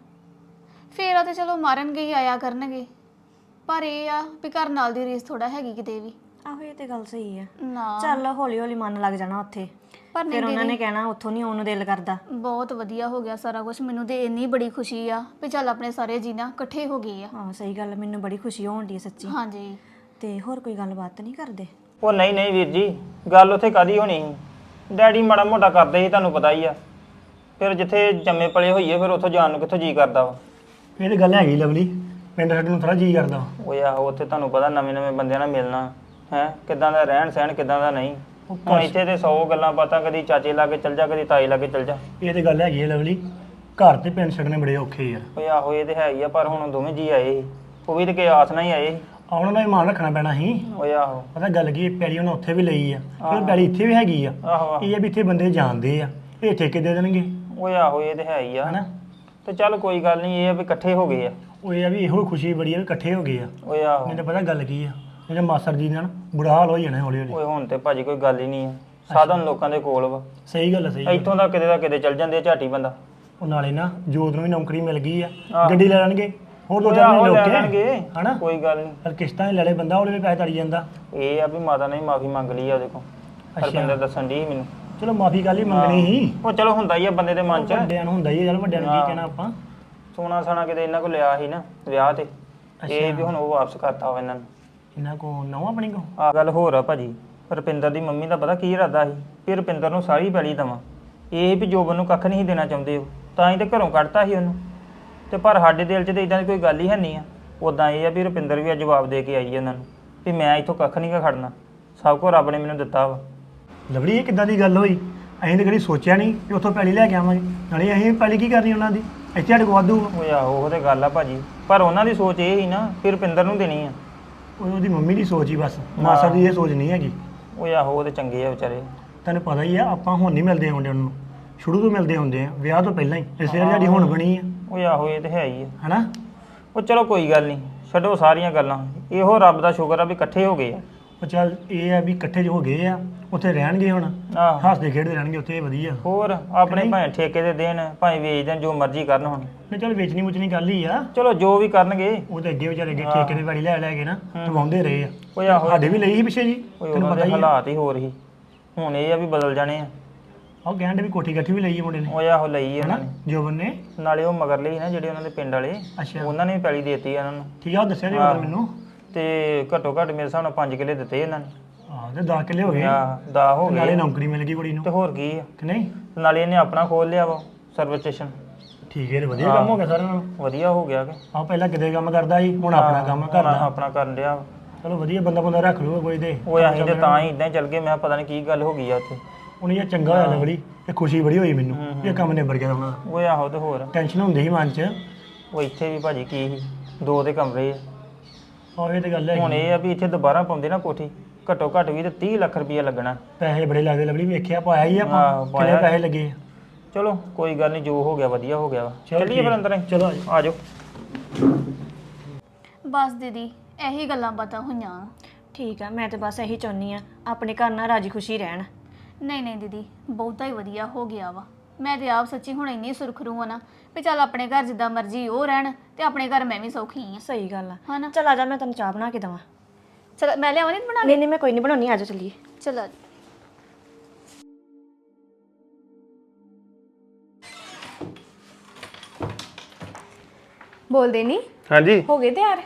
ਫੇਰ ਆ ਤੇ ਚਲੋ ਮਾਰਨਗੇ ਹੀ ਆਇਆ ਕਰਨਗੇ ਪਰ ਇਹ ਆ ਵੀ ਘਰ ਨਾਲ ਦੀ ਰੀਸ ਥੋੜਾ ਹੈਗੀ ਕਿਤੇ ਵੀ। ਆਹੋ ਇਹ ਤੇ ਗੱਲ ਸਹੀ ਹੈ ਨਾ। ਚੱਲ ਹੌਲੀ ਹੌਲੀ ਮਨ ਲੱਗ ਜਾਣਾ ਉੱਥੇ। ਪਰ ਨਹੀਂ ਫਿਰ ਉਹਨਾਂ ਨੇ ਕਹਿਣਾ ਉੱਥੋਂ ਨਹੀਂ ਆਉਣ ਨੂੰ ਦਿਲ ਕਰਦਾ। ਬਹੁਤ ਵਧੀਆ ਹੋ ਗਿਆ ਸਾਰਾ ਕੁਝ ਮੈਨੂੰ ਤੇ ਇੰਨੀ ਬੜੀ ਖੁਸ਼ੀ ਆ ਵੀ ਚੱਲ ਆਪਣੇ ਸਾਰੇ ਜੀਨਾ ਇਕੱਠੇ ਹੋ ਗਏ ਆ। ਹਾਂ ਸਹੀ ਗੱਲ ਮੈਨੂੰ ਬੜੀ ਖੁਸ਼ੀ ਹੋਣ ਦੀ ਸੱਚੀ। ਹਾਂਜੀ। ਤੇ ਹੋਰ ਕੋਈ ਗੱਲਬਾਤ ਨਹੀਂ ਕਰਦੇ? ਉਹ ਨਹੀਂ ਨਹੀਂ ਵੀਰ ਜੀ ਗੱਲ ਉੱਥੇ ਕਾਦੀ ਹੋਣੀ ਸੀ? ਡੈਡੀ ਮਾੜਾ ਮੋਟਾ ਕਰਦੇ ਸੀ ਤੁਹਾਨੂੰ ਪਤਾ ਹੀ ਆ। ਫਿਰ ਜਿੱਥੇ ਜੰਮੇ ਪਲੇ ਹੋਈਏ ਫਿਰ ਉੱਥੋਂ ਜਾਣ ਨੂੰ ਕਿੱਥੋਂ ਜੀ ਕਰਦਾ ਵਾ? ਇਹ ਤਾਂ ਗੱਲ ਹੈਗੀ ਲਵਲੀ ਪਿੰਡ ਸਾਡੇ ਨੂੰ ਥੋੜਾ ਜੀ ਕਰਦਾ ਵਾ। ਉਹ ਆਹੋ ਉੱਥੇ ਤੁਹਾਨੂੰ ਪਤਾ ਨਵੇਂ ਨਵੇਂ ਬੰਦਿਆਂ ਨਾਲ ਮਿਲਣਾ। ਹੈ ਕਿਦਾਂ ਦਾ ਰਹਿਣ ਸਹਿਣ ਕਿਦਾਂ ਦਾ ਨਹੀਂ। ਹੁਣ ਇੱਥੇ ਤੇ 100 ਗੱਲਾਂ ਪਤਾ ਕਦੀ ਚਾਚੇ ਲਾਗੇ ਚਲ ਜਾ ਕਦੀ ਤਾਈ ਲਾਗੇ ਚਲ ਜਾ। ਇਹ ਤੇ ਗੱਲ ਹੈਗੀ ਹੈ ਲਵਲੀ ਘਰ ਤੇ ਪਿੰਡ ਛੱਡਣੇ ਬੜੇ ਔਖੇ ਯਾਰ ਓਏ ਆਹੋ ਇਹ ਤੇ ਹੈ ਹੀ ਆ ਪਰ ਹੁਣ ਦੋਵੇਂ ਜੀ ਆਏ ਸੀ। ਉਹ ਵੀ ਤੇ ਕੇ ਆਸ ਨਾਲ ਹੀ ਆਏ ਸੀ। ਆਉਣ ਦਾ ਵੀ ਮਾਨ ਰੱਖਣਾ ਪੈਣਾ ਸੀ। ਓਏ ਆਹੋ। ਪਤਾ ਗੱਲ ਕੀ ਹੈ, ਪੈਲੀ ਉਹਨਾਂ ਉੱਥੇ ਵੀ ਲਈ ਆ ਫਿਰ ਪੈਲੀ ਇੱਥੇ ਵੀ ਹੈਗੀ ਆ। ਆਹੋ ਆਹੋ। ਇਹ ਆ ਵੀ ਇੱਥੇ ਬੰਦੇ ਜਾਣਦੇ ਆ ਇਹ ਠੇਕੇ ਦੇ ਦੇਣਗੇ? ਓਏ ਆਹੋ ਇਹ ਤੇ ਹੈ ਹੀ ਆ। ਹਨਾ? ਤੇ ਚੱਲ ਕੋਈ ਗੱਲ ਨਹੀਂ ਇਹ ਆ ਵੀ ਇਕੱਠੇ ਹੋ ਗਏ ਆ। ਉਹ ਇਹ ਆ ਵੀ ਇਹੋ ਖੁਸ਼ੀ ਬੜੀ ਆ ਵੀ ਇਕੱਠੇ ਹੋ ਗਏ ਆ। ਓਏ ਆਹੋ। ਤਾਂ ਪਤਾ ਗੱਲ ਕੀ ਆ। ਜਿਹੜੇ ਮਾਸਟਰ ਜੀ ਨਾਲ ਬੁਰਾ ਹਾਲ ਹੋ ਜਾਣਾ ਹੌਲੀ ਹੌਲੀ। ਓਏ ਹੁਣ ਤੇ ਭਾਜੀ ਕੋਈ ਗੱਲ ਹੀ ਨਹੀਂ ਆ। ਸਾਧਨ ਲੋਕਾਂ ਦੇ ਕੋਲ ਵਾ। ਸਹੀ ਗੱਲ ਆ ਸਹੀ ਗੱਲ। ਇੱਥੋਂ ਦਾ ਕਿਤੇ ਦਾ ਕਿਤੇ ਚੱਲ ਜਾਂਦੇ ਆ ਝਾਟੀ ਬੰਦਾ। ਉਹ ਨਾਲੇ ਨਾ ਜੋਤ ਨੂੰ ਵੀ ਨੌਕਰੀ ਮਿਲ ਗਈ ਆ। ਆਹ। ਗੱਡੀ ਲੈ ਲੈਣਗੇ। ਹੋਰ ਦੋ ਓਏ ਚਾਰ ਆਹੋ ਲੈ ਲੈਣਗੇ। ਹਨਾ? ਕੋਈ ਗੱਲ ਨਹੀਂ। ਪਰ ਕਿਸ਼ਤਾਂ ਹੀ ਲੈ ਬੰਦਾ ਉਹਦੇ ਵੀ ਪੈਸੇ ਤੜੀ ਜਾਂਦਾ। ਇਹ ਆ ਵੀ ਮਾਤਾ ਨੇ ਮਾਫੀ ਮੰਗ ਲਈ ਆ ਕੋਲ। ਹਰਪਿੰਦਰ ਦੱਸਣ ਦੀ ਮੈਨੂੰ। ਚਲੋ ਮਾਫੀ ਗੱਲ ਹੀ ਮੰਗਣੀ ਸੀ। ਉਹ ਚਲੋ ਹੁੰਦਾ ਹੀ ਆ ਬੰਦੇ ਦੇ ਮਨ 'ਚ। ਵੱਡਿਆਂ ਨੂੰ ਹੁੰਦਾ ਹੀ ਆ, ਚੱਲ ਵੱਡਿਆਂ ਨੂੰ ਕੀ ਕਹਿਣਾ ਆਪਾਂ। ਸੋਨਾ ਸਾਨਾ ਕਿਤੇ ਇਹਨਾਂ ਕੋਲ ਲਿਆ ਸੀ ਨਾ ਵਿਆਹ ਤੇ। ਇਹ ਵੀ ਹੁਣ ਉਹ ਵਾਪਸ ਕਰਤਾ ਵਾ ਇਹਨਾਂ ਨੂੰ। ਇਹਨਾਂ ਕੋ ਨਵਾਂ ਆਪਣੀ ਕੋ ਆ ਗੱਲ ਹੋਰ ਆ ਭਾਜੀ ਰੁਪਿੰਦਰ ਦੀ ਮੰਮੀ ਦਾ ਪਤਾ ਕੀ ਇਰਾਦਾ ਸੀ ਕਿ ਰੁਪਿੰਦਰ ਨੂੰ ਸਾਰੀ ਪੈਲੀ ਦਵਾਂ। ਇਹ ਵੀ ਜੋਬਨ ਨੂੰ ਕੱਖ ਨਹੀਂ ਦੇਣਾ ਚਾਹੁੰਦੇ ਉਹ ਤਾਂ ਹੀ ਤੇ ਘਰੋਂ ਕੱਢਤਾ ਸੀ ਉਹਨੂੰ। ਤੇ ਪਰ ਸਾਡੇ ਦਿਲ 'ਚ ਤੇ ਇਦਾਂ ਦੀ ਕੋਈ ਗੱਲ ਹੀ ਹੈ ਨਹੀਂ ਆ। ਉਦਾਂ ਇਹ ਆ ਵੀ ਰੁਪਿੰਦਰ ਵੀ ਆ ਜਵਾਬ ਦੇ ਕੇ ਆਈ ਆ ਉਹਨਾਂ ਨੂੰ ਵੀ ਮੈਂ ਇੱਥੋਂ ਕੱਖ ਨਹੀਂ ਗਾ ਖੜਨਾ। ਸਭ ਕੁਝ ਰੱਬ ਨੇ ਮੈਨੂੰ ਦਿੱਤਾ ਵਾ। ਲਵੜੀ ਇਹ ਕਿੱਦਾਂ ਦੀ ਗੱਲ ਹੋਈ? ਅਸੀਂ ਤਾਂ ਕਦੀ ਸੋਚਿਆ ਨਹੀਂ ਕਿ ਉੱਥੋਂ ਪੈਲੀ ਲੈ ਕੇ ਆਵਾਂਗੇ। ਨਾਲੇ ਅਸੀਂ ਪੈਲੀ ਕੀ ਕਰਨੀ ਉਹਨਾਂ ਦੀ? ਇੱਥੇ ਸਾਡੇ ਕੋਲ ਵਾਧੂ ਆ। ਉਹ ਆਹੋ ਉਹ ਤੇ ਗੱਲ ਆ ਭਾਜੀ। ਪਰ ਉਹਨਾਂ ਦੀ ਸੋਚ ਇਹ ਹੀ ਨਾ ਕਿ ਰੁਪਿੰਦਰ ਨੂੰ ਦੇਣੀ ਆ। ਉਹ ਉਹਦੀ ਮੰਮੀ ਦੀ ਸੋਚ ਹੀ ਬਸ। ਮਾਸਾ ਦੀ ਇਹ ਸੋਚ ਨਹੀਂ ਹੈਗੀ। ਉਹ ਆਹੋ ਉਹ ਤੇ ਚੰਗੇ ਆ ਵਿਚਾਰੇ। ਤੈਨੂੰ ਪਤਾ ਹੀ ਆ ਆਪਾਂ ਹੁਣ ਨਹੀਂ ਮਿਲਦੇ ਹੁੰਦੇ ਉਹਨਾਂ। ਨੂੰ ਸ਼ੁਰੂ ਤੋਂ ਮਿਲਦੇ ਹੁੰਦੇ ਆ ਵਿਆਹ ਤੋਂ ਪਹਿਲਾਂ ਹੀ। ਇਸੇ ਲਈ ਸਾਡੀ ਹੁਣ ਬਣੀ ਆ। ਉਹ ਆਹੋ ਇਹ ਤੇ ਹੈ ਹੀ ਆ। ਹਨਾ? ਉਹ ਚਲੋ ਕੋਈ ਗੱਲ ਨਹੀਂ ਛੱਡੋ ਸਾਰੀਆਂ ਗੱਲਾਂ। ਇਹੋ ਰੱਬ ਦਾ ਸ਼ੁਕਰ ਆ ਵੀ ਇਕੱਠੇ ਹੋ ਗਏ ਆ। ਉਹ ਚੱਲ ਇਹ ਆ ਵੀ ਇਕੱਠੇ ਜੋ ਹੋ ਗਏ ਆ। ਉੱਥੇ ਰਹਿਣਗੇ ਹੁਣ ਆਹ। ਹੱਸਦੇ ਖੇਡਦੇ ਰਹਿਣਗੇ ਉੱਥੇ ਵਧੀਆ। ਹੋਰ ਆਪਣੇ ਭਾਵੇਂ ਠੇਕੇ ਦੇ ਦੇਣ ਭਾਵੇਂ ਵੇਚ ਦੇਣ ਜੋ ਮਰਜ਼ੀ ਕਰਨ ਹੁਣ। ਨਹੀਂ ਚੱਲ ਵੇਚਣੀ ਮੁਚਣੀ ਗੱਲ ਹੀ ਆ। ਚਲੋ ਜੋ ਵੀ ਕਰਨਗੇ। ਉਹ ਤੇ ਅੱਗੇ ਵਿਚਾਰੇ ਅੱਗੇ ਠੇਕੇ ਦੇ ਵਾਲੀ ਲੈ ਲੈ ਕੇ ਨਾ ਦਵਾਉਂਦੇ ਰਹੇ ਆ। ਉਹ ਆਹੋ। ਸਾਡੇ ਵੀ ਲਈ ਸੀ ਪਿੱਛੇ ਜੀ ਤੈਨੂੰ ਉਹਨਾਂ ਪਤਾ ਦੇ ਹੀ ਆ। ਹਾਲਾਤ ਹੀ ਹੋਰ ਹੀ ਹੁਣ ਇਹ ਆ ਵੀ ਬਦਲ ਜਾਣੇ ਆ। ਉਹ ਕਹਿੰਦੇ ਵੀ ਕੋਠੀ ਗੱਠੀ ਵੀ ਲਈ ਆ ਮੁੰਡੇ ਨੇ। ਉਹ ਆਹੋ ਲਈ ਆ ਉਹਨਾਂ ਨੇ। ਜੋਬਨ ਨੇ। ਨਾਲੇ ਉਹ ਮਗਰ ਲਈ ਨਾ ਜਿਹੜੇ ਉਹਨਾਂ ਦੇ ਪਿੰਡ ਵਾਲੇ। ਅੱਛਾ। ਉਹਨਾਂ ਨੇ ਵੀ ਪੈਲੀ ਦੇਤੀ ਆ ਉਹਨਾਂ ਨੂੰ। ਠੀਕ ਆ ਉਹ ਦੱਸਿਆ ਜੀ ਮੈਨੂੰ। ਤੇ ਘੱਟੋ ਘੱਟ ਮੇਰੇ ਹਿਸਾਬ ਨਾਲ 5 ਕਿੱਲੇ ਦਿੱਤੇ ਇਹਨਾਂ ਨੇ। ਤੇ 10 ਕਿੱਲੇ ਹੋ ਗਏ। ਆ ਦਾ ਹੋ ਨਾਲੇ ਗਏ। ਨੌਕਰੀ ਮਿਲ ਗਈ ਕੁੜੀ ਨੂੰ। ਤੇ ਹੋਰ ਕੀ ਆ? ਕਿ ਨਹੀਂ? ਨਾਲੇ ਇਹਨੇ ਆਪਣਾ ਖੋਲ ਲਿਆ ਵਾ ਸਰਵਿਸ ਸਟੇਸ਼ਨ ਠੀਕ ਹੈ ਤੇ ਵਧੀਆ ਕੰਮ ਹੋ ਗਿਆ ਸਾਰਿਆਂ ਨਾਲ। ਵਧੀਆ ਹੋ ਗਿਆ ਕਿ। ਆ ਪਹਿਲਾਂ ਕਿਤੇ ਕੰਮ ਕਰਦਾ ਸੀ ਹੁਣ ਆਪਣਾ ਕੰਮ ਕਰਦਾ। ਆਪਣਾ ਕਰਨ ਵਾ। ਚਲੋ ਵਧੀਆ ਬੰਦਾ ਬੰਦਾ ਰੱਖ ਲੂਗਾ ਕੋਈ ਤੇ। ਉਹ ਅਸੀਂ ਤੇ ਤਾਂ ਹੀ ਇਦਾਂ ਚੱਲ ਗਏ ਮੈਂ ਪਤਾ ਨਹੀਂ ਕੀ ਗੱਲ ਹੋ ਗਈ ਆ ਉੱਥੇ। ਹੁਣ ਇਹ ਚੰਗਾ ਹੋਇਆ ਲਵੜੀ ਇਹ ਖੁਸ਼ੀ ਬੜੀ ਹੋਈ ਮੈਨੂੰ ਇਹ ਕੰਮ ਨਿਬੜ ਗਿਆ ਉਹਨਾਂ ਦਾ ਉਹ ਆਹੋ ਤੇ ਹੋਰ। ਟੈਨਸ਼ਨ ਹੁੰਦੀ ਸੀ ਮਨ 'ਚ। ਉਹ ਇੱਥੇ ਵੀ ਭਾਜੀ ਕੀ ਸੀ ਦੋ ਦੇ ਕਮਰੇ ਆ। ਆਹ ਇਹ ਤੇ ਗੱਲ ਹੈ ਹੁਣ ਇਹ ਆ ਵੀ ਇੱਥੇ ਦੁਬਾਰਾ ਪਾਉਂਦੇ ਨਾ ਕੋਠੀ। ਘੱਟੋ ਘੱਟ ਵੀ ਤੇ 30 ਲੱਖ ਰੁਪਈਆ ਲੱਗਣਾ ਪੈਸੇ ਬੜੇ ਲੱਗਦੇ ਲਵੜੀ ਵੇਖਿਆ ਪਾਇਆ ਹੀ ਆਪਾਂ ਆਹੋ, ਕਿੰਨੇ। ਪੈਸੇ ਲੱਗੇ ਆ। ਚਲੋ ਕੋਈ ਗੱਲ ਨਹੀਂ ਜੋ ਹੋ ਗਿਆ ਵਧੀਆ ਹੋ ਗਿਆ ਵਾ ਚਲੋ ਚੱਲੀਏ ਠੀਕ। ਫਿਰ ਅੰਦਰ। ਚਲੋ ਆ ਜਾਓ। ਆ ਜਾਓ ਬਸ ਦੀਦੀ ਇਹੀ ਗੱਲਾਂ ਬਾਤਾਂ ਹੋਈਆਂ ਠੀਕ ਆ ਮੈਂ ਤੇ ਬਸ ਇਹੀ ਚਾਹੁੰਦੀ ਆ ਆਪਣੇ ਘਰ ਨਾਲ ਰਾਜੀ ਖੁਸ਼ੀ ਰਹਿਣ ਨਹੀਂ ਨਹੀਂ ਦੀਦੀ ਬਹੁਤਾ ਹੀ ਵਧੀਆ ਹੋ ਗਿਆ ਵਾ ਮੈਂ ਤੇ ਆਪ ਸੱਚੀ ਹੁਣ ਇੰਨੀ ਸੁਰਖਰੂ ਆ ਨਾ ਵੀ ਚੱਲ ਆਪਣੇ ਘਰ ਜਿੱਦਾਂ ਮਰਜ਼ੀ ਉਹ ਰਹਿਣ ਤੇ ਆਪਣੇ ਘਰ ਮੈਂ ਵੀ ਸੌਖੀ ਆ ਸਹੀ ਗੱਲ ਆ ਹਨਾ ਚਲ ਆ ਜਾ ਮੈਂ ਤੈਨੂੰ ਚਾਹ ਬਣਾ ਕੇ ਦਵਾਂ ਚਲ ਮੈਂ ਲਿਆਵਾਂ ਨਹੀਂ ਬਣਾ ਨਹੀਂ ਨਹੀਂ ਮੈਂ ਕੋਈ ਨਹੀਂ ਬਣਾਉਣੀ ਆ ਜਾ ਚੱਲੀਏ। ਚਲੋ ਬੋਲਦੇ ਨਹੀਂ ਹਾਂਜੀ। ਹੋ ਗਏ ਤਿਆਰ?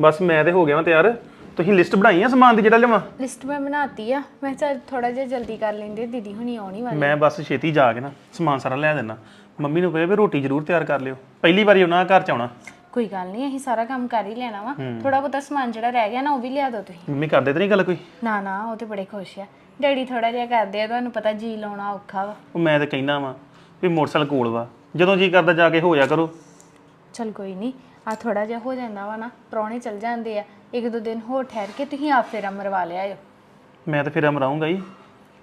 ਬਸ ਮੈਂ ਤੇ ਹੋ ਗਿਆ ਵਾਂ ਤਿਆਰ। ਤੁਸੀਂ ਲਿਸਟ ਬਣਾਈ ਆ ਸਮਾਨ ਦੀ ਜਿਹੜਾ ਲਵਾਂ ਲਿਸਟ ਮੈਂ ਬਣਾਤੀ ਆ। ਮੈਂ ਚੱਲ ਥੋੜਾ ਜਿਹਾ ਜਲਦੀ ਕਰ ਲੈਂਦੇ ਦੀਦੀ ਹੁਣੀ ਆਉਣੀ ਵਾਲੀ ਮੈਂ ਬਸ ਛੇਤੀ ਜਾ ਕੇ ਨਾ ਸਮਾਨ ਸਾਰਾ ਲੈ ਦੇਣਾ ਮੰਮੀ ਨੂੰ ਕਹੇ ਵੀ ਰੋਟੀ ਜ਼ਰੂਰ ਤਿਆਰ ਕਰ ਲਿਓ। ਪਹਿਲੀ ਵਾਰੀ ਉਹਨਾਂ ਘਰ ਚ ਆਉਣਾ। ਕੋਈ ਗੱਲ ਨਹੀਂ ਅਸੀਂ ਸਾਰਾ ਕੰਮ ਕਰ ਹੀ ਲੈਣਾ ਵਾ। ਥੋੜਾ ਬਹੁਤਾ ਸਮਾਨ ਜਿਹੜਾ ਰਹਿ ਗਿਆ ਨਾ ਉਹ ਵੀ ਲਿਆ ਦਿਓ ਤੁਸੀਂ। ਮੰਮੀ ਕਰਦੇ ਤੇ ਨਹੀਂ ਗੱਲ ਕੋਈ? ਨਾ ਨਾ ਉਹ ਤੇ ਬੜੇ ਖੁਸ਼ ਆ। ਡੈਡੀ ਥੋੜਾ ਜਿਹਾ ਕਰਦੇ ਆ ਤੁਹਾਨੂੰ ਪਤਾ ਜੀ ਲਾਉਣਾ ਔਖਾ ਵਾ। ਉਹ ਮੈਂ ਤੇ ਕਹਿਣਾ ਵਾਂ ਵੀ ਮੋਟਰਸਾਈਕਲ ਕੋਲ ਵਾ। ਜਦੋਂ ਜੀ ਕਰਦਾ ਜਾ ਕੇ ਹੋ ਜਾ ਕਰੋ। ਚਲ ਕੋਈ ਨਹੀਂ ਆ ਥੋੜਾ ਜਿਹਾ ਹੋ ਜਾਂਦਾ ਵਾ ਨਾ ਪ੍ਰਾਹੁਣੇ ਚਲ ਜਾਂਦੇ ਆ। ਇੱਕ ਦੋ ਦਿਨ ਹੋਰ ਠਹਿਰ ਕੇ ਤੁਸੀਂ ਆਪ ਫੇਰਾ ਮਰਵਾ ਲਿਆਇਓ। ਮੈਂ ਤੇ ਫਿਰ ਮਰਾਉਂਗਾ ਹੀ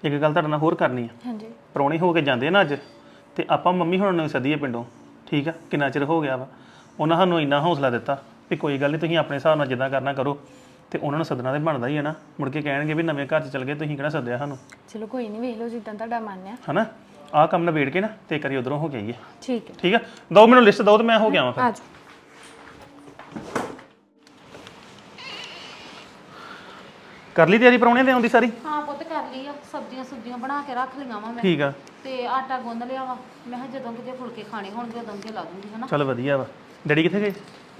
ਇੱਕ ਗੱਲ ਤੁਹਾਡੇ ਨਾਲ ਹੋਰ ਕਰਨੀ ਆ। ਹਾਂਜੀ। ਪਰੌਣੇ ਹੋ ਕੇ ਜਾਂਦੇ ਆ ਨਾ ਅੱਜ ਤੇ ਆਪਾਂ ਮੰਮੀ ਹੁਣ ਨੂੰ ਸੱਦੀਏ ਪਿੰਡੋਂ। ਠੀਕ ਆ? ਕਿੰਨਾ ਚਿਰ ਹੋ ਗਿਆ ਵਾ। ਉਹਨਾਂ ਸਾਨੂੰ ਇੰਨਾ ਹੌਸਲਾ ਦਿੱਤਾ ਵੀ ਕੋਈ ਗੱਲ ਨਹੀਂ ਤੁਸੀਂ ਆਪਣੇ ਹਿਸਾਬ ਨਾਲ ਜਿੱਦਾਂ ਕਰਨਾ ਕਰੋ ਤੇ ਉਹਨਾਂ ਨੂੰ ਸੱਦਣਾ ਤੇ ਬਣਦਾ ਹੀ ਹੈ ਨਾ। ਮੁੜ ਕੇ ਕਹਿਣਗੇ ਵੀ ਨਵੇਂ ਘਰ 'ਚ ਚਲ ਗਏ ਤੁਸੀਂ ਕਿਹੜਾ ਸੱਦਿਆ ਸਾਨੂੰ? ਚਲੋ ਕੋਈ ਨਹੀਂ ਵੇਖ ਲਓ ਜਿੱਦਾਂ ਤੁਹਾਡਾ ਮਨ ਆ। ਹਨਾ? ਆਹ ਕੰਮ ਨਿਬੇੜ ਕੇ ਨਾ ਤੇ ਕਰੀ ਉਧਰੋਂ ਹੋ ਕੇ ਆਈਏ। ਠੀਕ ਹੈ। ਠੀਕ ਆ? ਦੋ ਮੈਨੂੰ ਲਿਸਟ ਦਿਓ ਤੇ ਮੈਂ ਹੋ ਗਿਆ ਵਾਂ ਫਿਰ। ਆ ਜਾਓ। ਕਰ ਲਈ ਤਿਆਰੀ ਪਰੌਣੇ ਦੇ ਆਉਂਦੀ ਸਾਰੀ? ਹਾਂ ਪੁੱਤ ਕਰ ਲਈ ਆ। ਸਬਜ਼ੀਆਂ ਸੁਬਜ਼ੀਆਂ ਬਣਾ ਕੇ ਰੱਖ ਲਈਆਂ ਵਾ ਮੈਂ। ਠੀਕ ਆ। ਤੇ ਆਟਾ ਗੁੰਨ ਲਿਆ ਵਾ। ਮੈਂ ਕਿਹਾ ਜਦੋਂ ਕਿਤੇ ਫੁਲਕੇ ਖਾਣੇ ਹੋਣਗੇ ਉਦੋਂ ਕੇ ਲਾ ਦੂੰਗੀ ਹਨਾ? ਚਲ ਵਧੀਆ ਵਾ। ਡੈਡੀ ਕਿੱਥੇ ਗਏ?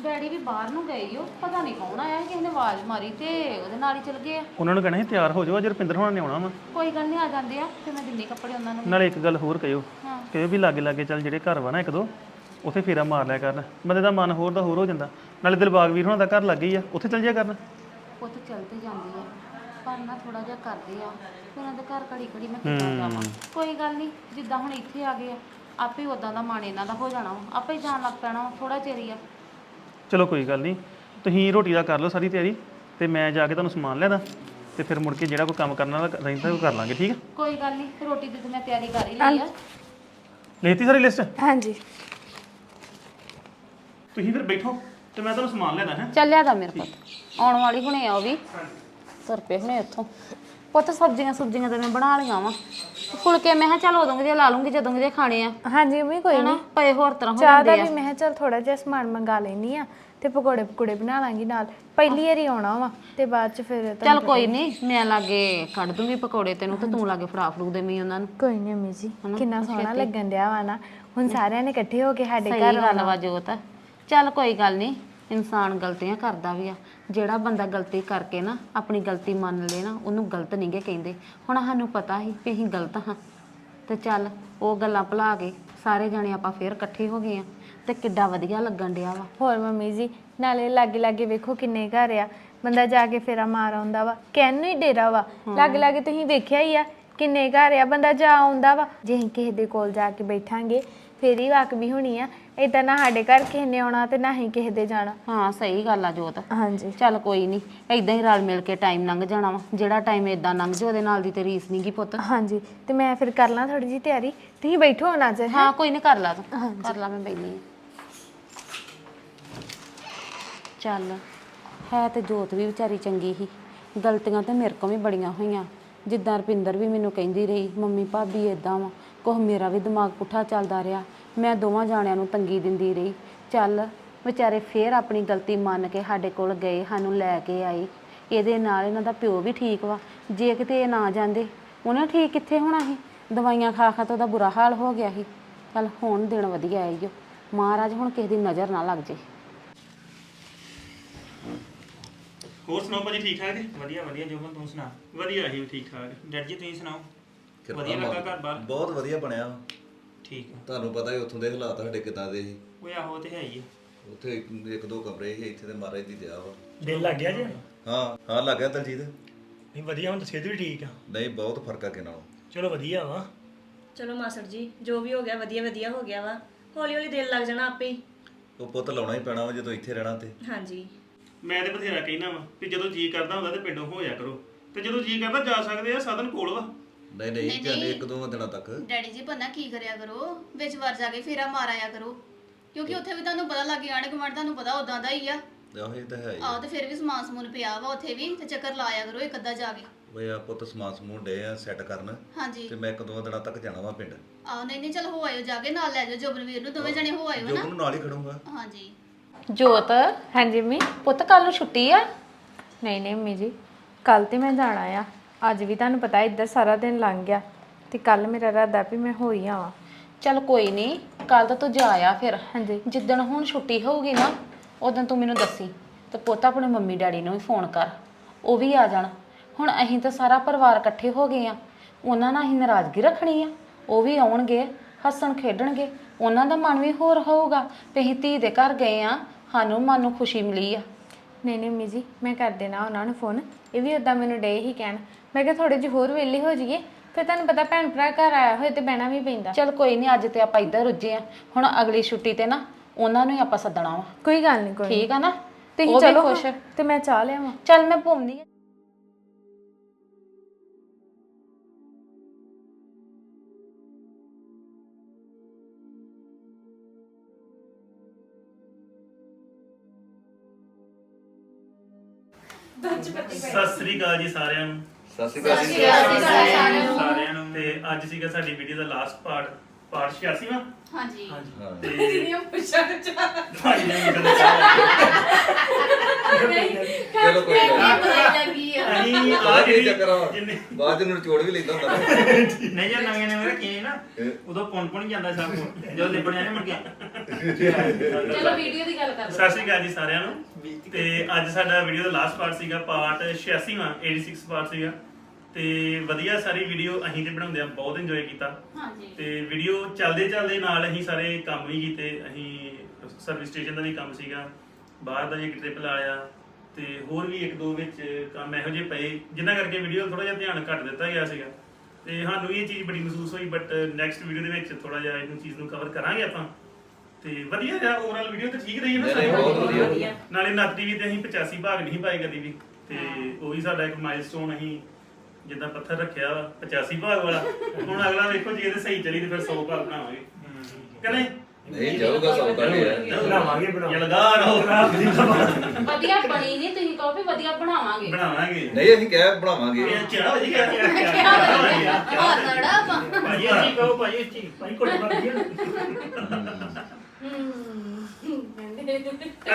ਡੈਡੀ ਵੀ ਬਾਹਰ ਨੂੰ ਗਏ ਓ ਪਤਾ ਨਹੀਂ ਕੌਣ ਆਇਆ ਕਿਸੇ ਨੇ ਆਵਾਜ਼ ਮਾਰੀ ਤੇ ਉਹਦੇ ਨਾਲ ਹੀ ਚਲ ਗਏ ਆ। ਉਹਨਾਂ ਨੂੰ ਕਹਿਣਾ ਸੀ ਤਿਆਰ ਹੋ ਜਾਓ ਅੱਜ ਰੁਪਿੰਦਰ ਹੋਣਾ ਨੇ ਆਉਣਾ ਵਾ। ਕੋਈ ਗੱਲ ਨਹੀਂ ਆ ਜਾਂਦੇ ਆ ਤੇ ਮੈਂ ਦਿੰਨੀ ਕੱਪੜੇ ਉਹਨਾਂ ਨੂੰ। ਨਾਲੇ ਇੱਕ ਗੱਲ ਹੋਰ ਕਹਿਓ ਹਾਂ। ਕਹਿਓ ਵੀ ਲਾਗੇ ਲਾਗੇ ਚੱਲ ਜਿਹੜੇ ਘਰ ਵਾ ਨਾ ਇੱਕ ਦੋ ਉੱਥੇ ਫੇਰਾ ਮਾਰ ਲਿਆ ਕਰਨ। ਬੰਦੇ ਦਾ ਮਨ ਹੋਰ ਦਾ ਹੋਰ ਹੋ ਜਾਂਦਾ। ਨਾਲੇ ਦਿਲਬਾਗ ਵੀਰ ਹੋਣਾ ਦਾ ਘਰ ਲੱਗੇ ਹੀ ਆ ਉੱਥੇ ਚੱਲ ਜਿਆ ਕਰਨ। ਪੁੱਤ ਚੱਲ ਤੇ ਜਾਂਦੇ ਆ ਪਰ ਨਾ ਥੋੜਾ ਜਿਹਾ ਕਰਦੇ ਆ ਤੇ ਉਹਨਾਂ ਦੇ ਘਰ ਘੜੀ ਘੜੀ ਮੈਂ ਕਿੱਦਾਂ ਜਾਵਾਂ। ਕੋਈ ਗੱਲ ਨਹੀਂ ਜਿੱਦਾਂ ਹੁਣ ਇੱਥੇ ਆ ਗਏ ਆ। ਆਪੇ ਉਦਾਂ ਦਾ ਮਨ ਇਹਨਾਂ ਦਾ ਹੋ ਜਾਣਾ ਵਾ। ਆਪੇ ਹੀ ਜਾਣ ਲੱਗ ਪੈਣਾ ਥੋੜਾ ਚਿਰ ਹੀ ਆ। ਚਲੋ ਕੋਈ ਗੱਲ ਨਹੀਂ ਤੁਸੀਂ ਰੋਟੀ ਦਾ ਕਰ ਲਓ ਸਾਰੀ ਤਿਆਰੀ ਤੇ ਮੈਂ ਜਾ ਕੇ ਤੁਹਾਨੂੰ ਸਮਾਨ ਲਿਆਦਾ ਤੇ ਫਿਰ ਮੁੜ ਕੇ ਜਿਹੜਾ ਕੋਈ ਕੰਮ ਕਰਨ ਰਹਿੰਦਾ ਉਹ ਕਰ ਲਾਂਗੇ ਠੀਕ ਹੈ ਕੋਈ ਗੱਲ ਨਹੀਂ ਰੋਟੀ ਦੀ ਤਾਂ ਮੈਂ ਤਿਆਰੀ ਕਰ ਹੀ ਲਈ ਆ। ਲੈਤੀ ਸਾਰੀ ਲਿਸਟ? ਹਾਂਜੀ। ਤੁਸੀਂ ਫਿਰ ਬੈਠੋ ਤੇ ਮੈਂ ਤੁਹਾਨੂੰ ਸਮਾਨ ਲਿਆਦਾ ਹੈ? ਚੱਲਿਆ ਦਾ ਮੇਰੇ ਪੁੱਤ ਆਉਣ ਵਾਲੀ ਹੁਣੇ ਆ ਉਹ ਵੀ। ਤੁਰ ਪਏ ਹੁਣੇ ਇੱਥੋਂ ਪੁੱਤ ਸਬਜ਼ੀਆਂ ਸੁਬਜ਼ੀਆਂ ਤਾਂ ਮੈਂ ਬਣਾ ਲਈਆਂ ਵਾ। ਫੁਲਕੇ ਮੈਂ ਕਿਹਾ ਚੱਲ ਉਦੋਂ ਦੇ ਲਾ ਲੂੰਗੀ ਜਦੋਂ ਦੇ ਖਾਣੇ ਆ। ਹਾਂਜੀ ਮੰਮੀ ਕੋਈ ਹਨਾ? ਨਹੀਂ। ਪਏ ਹੋਰ ਤਰ੍ਹਾਂ ਹੋ ਚਾਹ ਦਾ ਜਾਂਦੇ ਵੀ ਆ ਮੈਂ ਚੱਲ ਥੋੜਾ ਜਿਹਾ ਸਮਾਨ ਮੰਗਾ ਲੈਣੀ ਆ ਤੇ ਪਕੌੜੇ ਪਕੌੜੇ ਬਣਾ ਲਾਂਗੀ ਨਾਲ। ਪਹਿਲੀ ਵਾਰੀ ਆਉਣਾ ਵਾ ਤੇ ਬਾਅਦ ਚ ਫਿਰ ਚੱਲ ਕੋਈ ਨਹੀਂ ਮੈਂ ਲਾਗੇ ਕੱਢ ਦੂੰਗੀ ਪਕੌੜੇ ਤੈਨੂੰ ਤੇ ਤੂੰ ਲਾਗੇ ਫੜਾ ਫੜੂ ਦੇ ਮੀ ਉਹਨਾਂ ਨੂੰ। ਕੋਈ ਨਹੀਂ ਅੰਮੀ ਜੀ ਕਿੰਨਾ ਸੋਹਣਾ ਲੱਗਣ ਡਿਆ ਵਾ ਨਾ। ਹੁਣ ਸਾਰਿਆਂ ਨੇ ਇਕੱਠੇ ਹੋ ਕੇ ਸਾਡੇ ਸਹੀ ਘਰ ਗੱਲ ਵਾ ਜੋਤ। ਚੱਲ ਕੋਈ ਗੱਲ ਨਹੀਂ ਇਨਸਾਨ ਗਲਤੀਆਂ ਕਰਦਾ ਵੀ ਆ। ਜਿਹੜਾ ਬੰਦਾ ਗਲਤੀ ਕਰਕੇ ਨਾ ਆਪਣੀ ਗਲਤੀ ਮੰਨ ਲੇ ਨਾ ਉਹਨੂੰ ਗਲਤ ਨਹੀਂਗੇ ਕਹਿੰਦੇ। ਹੁਣ ਸਾਨੂੰ ਪਤਾ ਸੀ ਵੀ ਅਸੀਂ ਗਲਤ ਹਾਂ। ਤੇ ਚੱਲ ਉਹ ਗੱਲਾਂ ਭੁਲਾ ਕੇ ਸਾਰੇ ਜਣੇ ਆਪਾਂ ਫੇਰ ਇਕੱਠੇ ਹੋ ਗਏ ਆ ਤੇ ਕਿੱਡਾ ਵਧੀਆ ਲੱਗਣ ਡਿਆ ਵਾ। ਹੋਰ ਮੰਮੀ ਜੀ ਨਾਲੇ ਲਾਗੇ ਲਾਗੇ ਵੇਖੋ ਕਿੰਨੇ ਘਰ ਆ। ਬੰਦਾ ਜਾ ਕੇ ਫੇਰਾ ਮਾਰ ਆਉਂਦਾ ਵਾ। ਕਹਿਣ ਨੂੰ ਹੀ ਡੇਰਾ ਵਾ। ਲਾਗੇ ਲਾਗੇ ਤੁਸੀਂ ਵੇਖਿਆ ਹੀ ਆ ਕਿੰਨੇ ਘਰ ਆ ਬੰਦਾ ਜਾ ਆਉਂਦਾ ਵਾ। ਜੇ ਅਸੀਂ ਕਿਸੇ ਦੇ ਕੋਲ ਜਾ ਕੇ ਬੈਠਾਂਗੇ ਫੇਰ ਹੀ ਵਾਕ ਵੀ ਹੋਣੀ ਆ। ਏਦਾਂ ਨਾ ਸਾਡੇ ਘਰ ਕਿਸੇ ਨੇ ਆਉਣਾ ਤੇ ਨਾ ਹੀ ਕਿਸੇ ਦੇ ਜਾਣਾ। ਹਾਂ ਸਹੀ ਗੱਲ ਆ ਜੋਤ। ਹਾਂਜੀ। ਚੱਲ ਕੋਈ ਨਹੀਂ ਐਦਾਂ ਹੀ ਰਲ ਮਿਲ ਕੇ ਟਾਈਮ ਲੰਘ ਜਾਣਾ ਵਾ। ਜਿਹੜਾ ਟਾਈਮ ਏਦਾਂ ਲੰਘ ਜਾਏ ਉਹਦੇ ਨਾਲ ਦੀ ਤੇ ਰੀਸ ਨਹੀਂਗੀ ਪੁੱਤ। ਹਾਂਜੀ ਤੇ ਮੈਂ ਫਿਰ ਕਰ ਲਾਂ ਥੋੜੀ ਜੀ ਤਿਆਰੀ। ਤੁਸੀਂ ਬੈਠੋ ਨਾ ਜੇ ਹਾਂ? ਕੋਈ ਨਹੀਂ ਕਰ ਲਾ ਤੂੰ। ਕਰ ਲਾ ਮੈਂ ਆ। ਚੱਲ ਹੈ ਤੇ ਜੋਤ ਵੀ ਵਿਚਾਰੀ ਚੰਗੀ ਸੀ। ਗਲਤੀਆਂ ਤੇ ਮੇਰੇ ਕੋਲ ਵੀ ਬੜੀਆਂ ਹੋਈਆਂ। ਜਿੱਦਾਂ ਰਪਿੰਦਰ ਵੀ ਮੈਨੂੰ ਕਹਿੰਦੀ ਰਹੀ, ਮੰਮੀ ਭਾਬੀ ਇਦਾਂ ਵਾ ਕੋਹ ਮੇਰਾ ਵੀ ਦਿਮਾਗ ਪੁੱਠਾ ਚੱਲਦਾ ਰਿਹਾ, ਮੈਂ ਦੋਵਾਂ ਜਾਣਿਆਂ ਨੂੰ ਤੰਗੀ ਦਿੰਦੀ ਰਹੀ। ਚੱਲ, ਵਿਚਾਰੇ ਫੇਰ ਆਪਣੀ ਗਲਤੀ ਮੰਨ ਕੇ ਸਾਡੇ ਕੋਲ ਗਏ, ਸਾਨੂੰ ਲੈ ਕੇ ਆਏ। ਇਹਦੇ ਨਾਲ ਇਹਨਾਂ ਦਾ ਪਿਓ ਵੀ ਠੀਕ ਵਾ, ਜੇ ਕਿਤੇ ਇਹ ਨਾ ਜਾਂਦੇ, ਉਹਨੇ ਠੀਕ ਕਿੱਥੇ ਹੋਣਾ ਸੀ? ਦਵਾਈਆਂ ਖਾ ਖਾ ਤਾਂ ਉਹਦਾ ਬੁਰਾ ਹਾਲ ਹੋ ਗਿਆ ਸੀ। ਚੱਲ, ਹੁਣ ਦਿਨ ਵਧੀਆ ਆਈਓ ਮਹਾਰਾਜ ਹੁਣ ਕਿਸੇ ਦੀ ਨਜ਼ਰ ਨਾ ਲੱਗ ਜੇ। ਹੋਰ ਸੁਣਾਓ ਭਾਜੀ ਠੀਕ ਠਾਕ ਜੀ? ਵਧੀਆ ਵਧੀਆ ਜੋਬਨ ਤੂੰ ਸੁਣਾ? ਵਧੀਆ ਹੀ ਠੀਕ ਠਾਕ। ਡੈਡ ਜੀ ਤੁਸੀਂ ਸੁਣਾਓ? ਕਿਰਪਾ ਵਧੀਆ ਲੱਗਾ ਘਰ ਬਾਰ ਬਹੁਤ ਵਧੀਆ ਬਣਿਆ। ਠੀਕ ਆ। ਤੁਹਾਨੂੰ ਪਤਾ ਹੀ ਉੱਥੋਂ ਦੇ ਹਾਲਾਤ ਸਾਡੇ ਕਿੱਦਾਂ ਦੇ ਸੀ। ਉਹ ਆਹੋ ਤੇ ਹੈ ਹੀ ਆ। ਉੱਥੇ ਇੱਕ ਇੱਕ ਦੋ ਕਮਰੇ ਸੀ ਇੱਥੇ ਤੇ ਮਹਾਰਾਜ ਦੀ ਦਿਆ ਵਾ। ਦਿਲ ਲੱਗ ਗਿਆ ਜੀ? ਹਾਂ ਹਾਂ ਲੱਗਿਆ ਦਲਜੀਤ। ਨਹੀਂ ਵਧੀਆ ਹੁਣ ਤਾਂ ਸਿਹਤ ਵੀ ਠੀਕ ਆ। ਨਹੀਂ ਬਹੁਤ ਫ਼ਰਕ ਆ ਕਿ ਨਾਲੋਂ। ਚਲੋ ਵਧੀਆ ਵਾ। ਚਲੋ ਮਾਸਟਰ ਜੀ ਜੋ ਵੀ ਹੋ ਗਿਆ ਵਧੀਆ ਵਧੀਆ ਹੋ ਗਿਆ ਵਾ। ਹੌਲੀ ਹੌਲੀ ਦਿਲ ਲੱਗ ਜਾਣਾ ਆਪੇ ਹੀ। ਉਹ ਪੁੱਤ ਲਾਉਣਾ ਹੀ ਪੈਣਾ ਵਾ ਜਦੋਂ ਇੱਥੇ ਰਹਿਣਾ ਤੇ। ਹਾਂਜੀ। ਮੈਂ ਤੇ ਬਥੇਰਾ ਕਹਿਣਾ ਵਾ ਵੀ ਜਦੋਂ ਜੀ ਕਰਦਾ ਹੁੰਦਾ ਤੇ ਪਿੰਡੋਂ ਹੋਇਆ ਕਰੋ। ਤੇ ਜਦੋਂ ਜੀ ਕਰਦਾ ਜਾ ਸਕਦੇ ਆ ਸਾਧਨ ਕੋਲ ਵਾ। ਨਹੀਂ ਨਹੀਂ ਚੱਲ ਇੱਕ ਦੋ ਦਿਨਾਂ ਤੱਕ। ਡੈਡੀ ਜੀ ਬੰਨਾ ਕੀ ਕਰਿਆ ਕਰੋ? ਵਿੱਚ ਵਰ ਜਾ ਕੇ ਫੇਰਾ ਮਾਰ ਆਇਆ ਕਰੋ। ਕਿਉਂਕਿ ਉੱਥੇ ਵੀ ਤੁਹਾਨੂੰ ਪਤਾ ਲੱਗ ਆਣ ਗੁਆਂਢ ਤੁਹਾਨੂੰ ਪਤਾ ਉਦਾਂ ਦਾ ਹੀ ਆ। ਆਹੋ ਇਹ ਤਾਂ ਹੈ ਹੀ ਆਹ ਤੇ ਫਿਰ ਵੀ ਸਮਾਨ ਸਮੂਨ ਪਿਆ ਵਾ ਉੱਥੇ ਵੀ ਤੇ ਚੱਕਰ ਲਾਇਆ ਕਰੋ ਇੱਕ ਅੱਧਾ ਜਾ ਕੇ। ਓਏ ਆ ਪੁੱਤ ਸਮਾਨ ਸਮੂਨ ਡੇ ਆ ਸੈੱਟ ਕਰਨ। ਹਾਂਜੀ। ਤੇ ਮੈਂ ਇੱਕ ਦੋ ਦਿਨਾਂ ਤੱਕ ਜਾਣਾ ਵਾ ਪਿੰਡ। ਆਹ ਨਹੀਂ ਨਹੀਂ ਚਲ ਹੋ ਆਇਓ ਜਾ ਕੇ ਨਾਲ ਲੈ ਜਾਓ ਜੋਬਨਵੀਰ ਨੂੰ ਦੋਵੇਂ ਜਣੇ ਹੋ ਆਇਓ ਜੋ ਨਾ। ਨੂੰ ਨਾਲ ਹੀ ਖੜੂੰਗਾ। ਹਾਂਜੀ। ਜੋਤ ਹਾਂਜੀ ਮੰਮੀ। ਪੁੱਤ ਕੱਲ ਨੂੰ ਛੁੱਟੀ ਆ? ਨਹੀਂ ਨਹੀਂ ਮੰਮੀ ਜੀ ਕੱਲ ਤੇ ਮੈਂ ਜਾਣਾ ਆ। ਅੱਜ ਵੀ ਤੁਹਾਨੂੰ ਪਤਾ ਇੱਧਰ ਸਾਰਾ ਦਿਨ ਲੰਘ ਗਿਆ ਤੇ ਕੱਲ ਮੇਰਾ ਇਰਾਦਾ ਵੀ ਮੈਂ ਹੋਈ ਆਵਾਂ। ਚੱਲ ਕੋਈ ਨਹੀਂ ਕੱਲ ਤਾਂ ਤੂੰ ਜਾ ਆ ਫਿਰ। ਹਾਂਜੀ। ਜਿੱਦਣ ਹੁਣ ਛੁੱਟੀ ਹੋਊਗੀ ਨਾ ਉਦੋਂ ਤੂੰ ਮੈਨੂੰ ਦੱਸੀ ਤੇ ਪੁੱਤ ਆਪਣੇ ਮੰਮੀ ਡੈਡੀ ਨੂੰ ਵੀ ਫੋਨ ਕਰ ਉਹ ਵੀ ਆ ਜਾਣ। ਹੁਣ ਅਸੀਂ ਤਾਂ ਸਾਰਾ ਪਰਿਵਾਰ ਇਕੱਠੇ ਹੋ ਗਏ ਆ ਉਹਨਾਂ ਨਾਲ ਅਸੀਂ ਨਾਰਾਜ਼ਗੀ ਰੱਖਣੀ ਆ ਉਹ ਵੀ ਆਉਣਗੇ ਹੱਸਣ ਖੇਡਣਗੇ ਉਹਨਾਂ ਦਾ ਮਨ ਵੀ ਹੋਰ ਹੋਊਗਾ ਵੀ ਅਸੀਂ ਧੀ ਦੇ ਘਰ ਗਏ ਆ ਸਾਨੂੰ ਮਨ ਨੂੰ ਖੁਸ਼ੀ ਮਿਲੀ ਆ। ਨਹੀਂ ਨਹੀਂ ਮੰਮੀ ਜੀ ਮੈਂ ਕਰ ਦੇਣਾ ਉਹਨਾਂ ਨੂੰ ਫੋਨ ਇਹ ਵੀ ਉਦਾਂ ਮੈਨੂੰ ਡੇ ਹੀ ਕਹਿਣ। ਮੈਂ ਕਿਹਾ ਥੋੜੇ ਜਿਹੇ ਹੋਰ ਵਿਹਲੇ ਹੋ ਜਾਈਏ ਫਿਰ ਤੁਹਾਨੂੰ ਪਤਾ ਭੈਣ ਭਰਾ ਘਰ ਆਇਆ ਹੋਏ ਤੇ ਬਹਿਣਾ ਵੀ ਪੈਂਦਾ। ਚੱਲ ਕੋਈ ਨਹੀਂ ਅੱਜ ਤੇ ਆਪਾਂ ਇੱਧਰ ਰੁੱਝੇ ਆ ਹੁਣ ਅਗਲੀ ਛੁੱਟੀ ਤੇ ਨਾ ਉਹਨਾਂ ਨੂੰ ਹੀ ਆਪਾਂ ਸੱਦਣਾ ਵਾ। ਕੋਈ ਗੱਲ ਨਹੀਂ ਕੋਈ। ਠੀਕ ਆ ਨਾ? ਤੁਸੀਂ ਉਹ ਵੀ ਚਲੋ ਖੁਸ਼। ਹਾਂ, ਤੇ ਮੈਂ ਚਾਹ ਲਿਆਵਾਂ। ਚੱਲ ਮੈਂ ਭੁੰਮਦੀ ਆ। ਸਤਿ ਸ੍ਰੀ ਅਕਾਲ ਜੀ ਸਾਰਿਆਂ ਨੂੰ। ਸਤਿ ਸ਼੍ਰੀ ਅਕਾਲ ਜੀ ਸਾਰਿਆਂ ਨੂੰ। ਤੇ ਅੱਜ ਸੀਗਾ ਸਾਡੀ ਵੀਡੀਓ ਦਾ ਲਾਸਟ ਪਾਰਟ ਪਾਰਟ 86 ਵਾਂ? ਹਾਂਜੀ। ਹਾਂ। ਤੇ ਭਾਈ ਨੇ ਮੈਨੂੰ ਦੱਸਿਆ ਚਲੋ ਕੋਈ ਗੱਲ ਨੀ। ਪਤਾ ਲੱਗੀ ਆ। ਅਸੀਂ ਆ ਕੀ ਜਿਹੜੀ ਚੱਕਰ ਆ। ਜਿੰਨੇ ਬਾਅਦ ਨੂੰ ਨਿਚੋੜ ਵੀ ਲੈਂਦਾ ਹੁੰਦਾ ਨਾ। ਨਹੀਂ ਜਾਂ ਨਵੀਆਂ ਨਵੀਆਂ ਰੱਖੀਆਂ ਸੀ ਨਾ ਉਦੋਂ ਪੁੰਨ ਪੁੰਨ ਜਾਂਦਾ ਸਭ ਕੁਝ ਜਦੋਂ ਲਿਬੜਿਆ ਨਹੀਂ ਮੁੜ ਗਿਆ ਚਲੋ ਵੀਡੀਓ ਦੀ ਗੱਲ ਕਰ ਸਤਿ ਸ੍ਰੀ ਅਕਾਲ ਜੀ ਸਾਰਿਆਂ ਨੂੰ। ਤੇ ਅੱਜ ਸਾਡਾ ਵੀਡੀਓ ਦਾ ਲਾਸਟ ਪਾਰਟ ਸੀਗਾ ਪਾਰਟ 86 ਵਾਂ 86 ਪਾਰਟ ਸੀਗਾ। ਤੇ ਵਧੀਆ ਸਾਰੀ ਵੀਡੀਓ ਅਸੀਂ ਤੇ ਬਣਾਉਂਦੇ ਆ ਬਹੁਤ ਇੰਜੋਏ ਕੀਤਾ। ਹਾਂਜੀ। ਤੇ ਵੀਡੀਓ ਚੱਲਦੇ ਚੱਲਦੇ ਨਾਲ ਅਸੀਂ ਸਾਰੇ ਕੰਮ ਵੀ ਕੀਤੇ। ਅਸੀਂ ਸਰਵਿਸ ਸਟੇਸ਼ਨ ਦਾ ਵੀ ਕੰਮ ਸੀਗਾ ਬਾਹਰ ਦਾ ਇੱਕ ਟ੍ਰਿਪ ਲਾਇਆ ਤੇ ਹੋਰ ਵੀ ਇੱਕ ਦੋ ਵਿੱਚ ਕੰਮ ਇਹੋ ਜਿਹੇ ਪਏ ਜਿਨ੍ਹਾਂ ਕਰਕੇ ਵੀਡੀਓ ਥੋੜਾ ਜਿਹਾ ਧਿਆਨ ਘੱਟ ਦਿੱਤਾ ਗਿਆ ਸੀਗਾ। ਤੇ ਸਾਨੂੰ ਇਹ ਚੀਜ਼ ਬੜੀ ਮਹਿਸੂਸ ਹੋਈ ਬਟ ਨੈਕਸਟ ਵੀਡੀਓ ਦੇ ਵਿੱਚ ਥੋੜਾ ਜਿਹਾ ਇਹਨੂੰ ਚੀਜ਼ ਨੂੰ ਕਵਰ ਕਰਾਂਗੇ ਆਪਾਂ। ਤੇ ਵਧੀਆ ਰਿਹਾ ਓਵਰਆਲ ਵੀਡੀਓ ਤਾਂ ਠੀਕ ਰਹੀ ਹੈ ਨਾ ਨਹੀਂ, ਨਹੀਂ, ਬਹੁਤ ਵਧੀਆ। ਨਾਲੇ ਨੱਤ ਟੀਵੀ ਤੇ ਅਸੀਂ 85 ਭਾਗ ਨਹੀਂ ਪਾਏ ਕਦੀ ਵੀ। ਤੇ ਉਹ ਵੀ ਸਾਡਾ ਇੱਕ ਮਾਈਲਸਟੋਨ ਅਸੀਂ ਜਿੱਦਾਂ ਪੱਥਰ ਰੱਖਿਆ ਵਾ 85 ਭਾਗ ਵਾਲਾ। ਹੁਣ ਅਗਲਾ ਵੇਖੋ ਜੇ ਇਹਦੇ ਸਹੀ ਚੱਲੀ ਤੇ ਫਿਰ 100 ਭਾਗ ਬਣਾਵਾਂਗੇ। ਕਿ ਨਹੀਂ? ਨਹੀਂ ਜਾਊਗਾ ਸੌ ਕੱਢ ਯਾਰ ਬਣਾਵਾਂਗੇ ਬਣਾਵਾਂਗੇ। ਯਲਗਾ ਰਹੋ ਵਧੀਆ ਬਣੀ ਨਹੀਂ ਤੁਸੀਂ ਕਹੋ ਵੀ ਵਧੀਆ ਬਣਾਵਾਂਗੇ। ਬਣਾਵਾਂਗੇ। ਨਹੀਂ ਅਸੀਂ ਕਹਿ ਬਣਾਵਾਂਗੇ। ਇਹ ਕਿਹੜਾ ਹੋ ਜੀ ਕਿਆ ਭਾਈ ਜੀ ਕਹੋ ਭਾਈ ਜੀ ਭਾਈ ਕੋਲ ਮਾਰ ਦਿਆ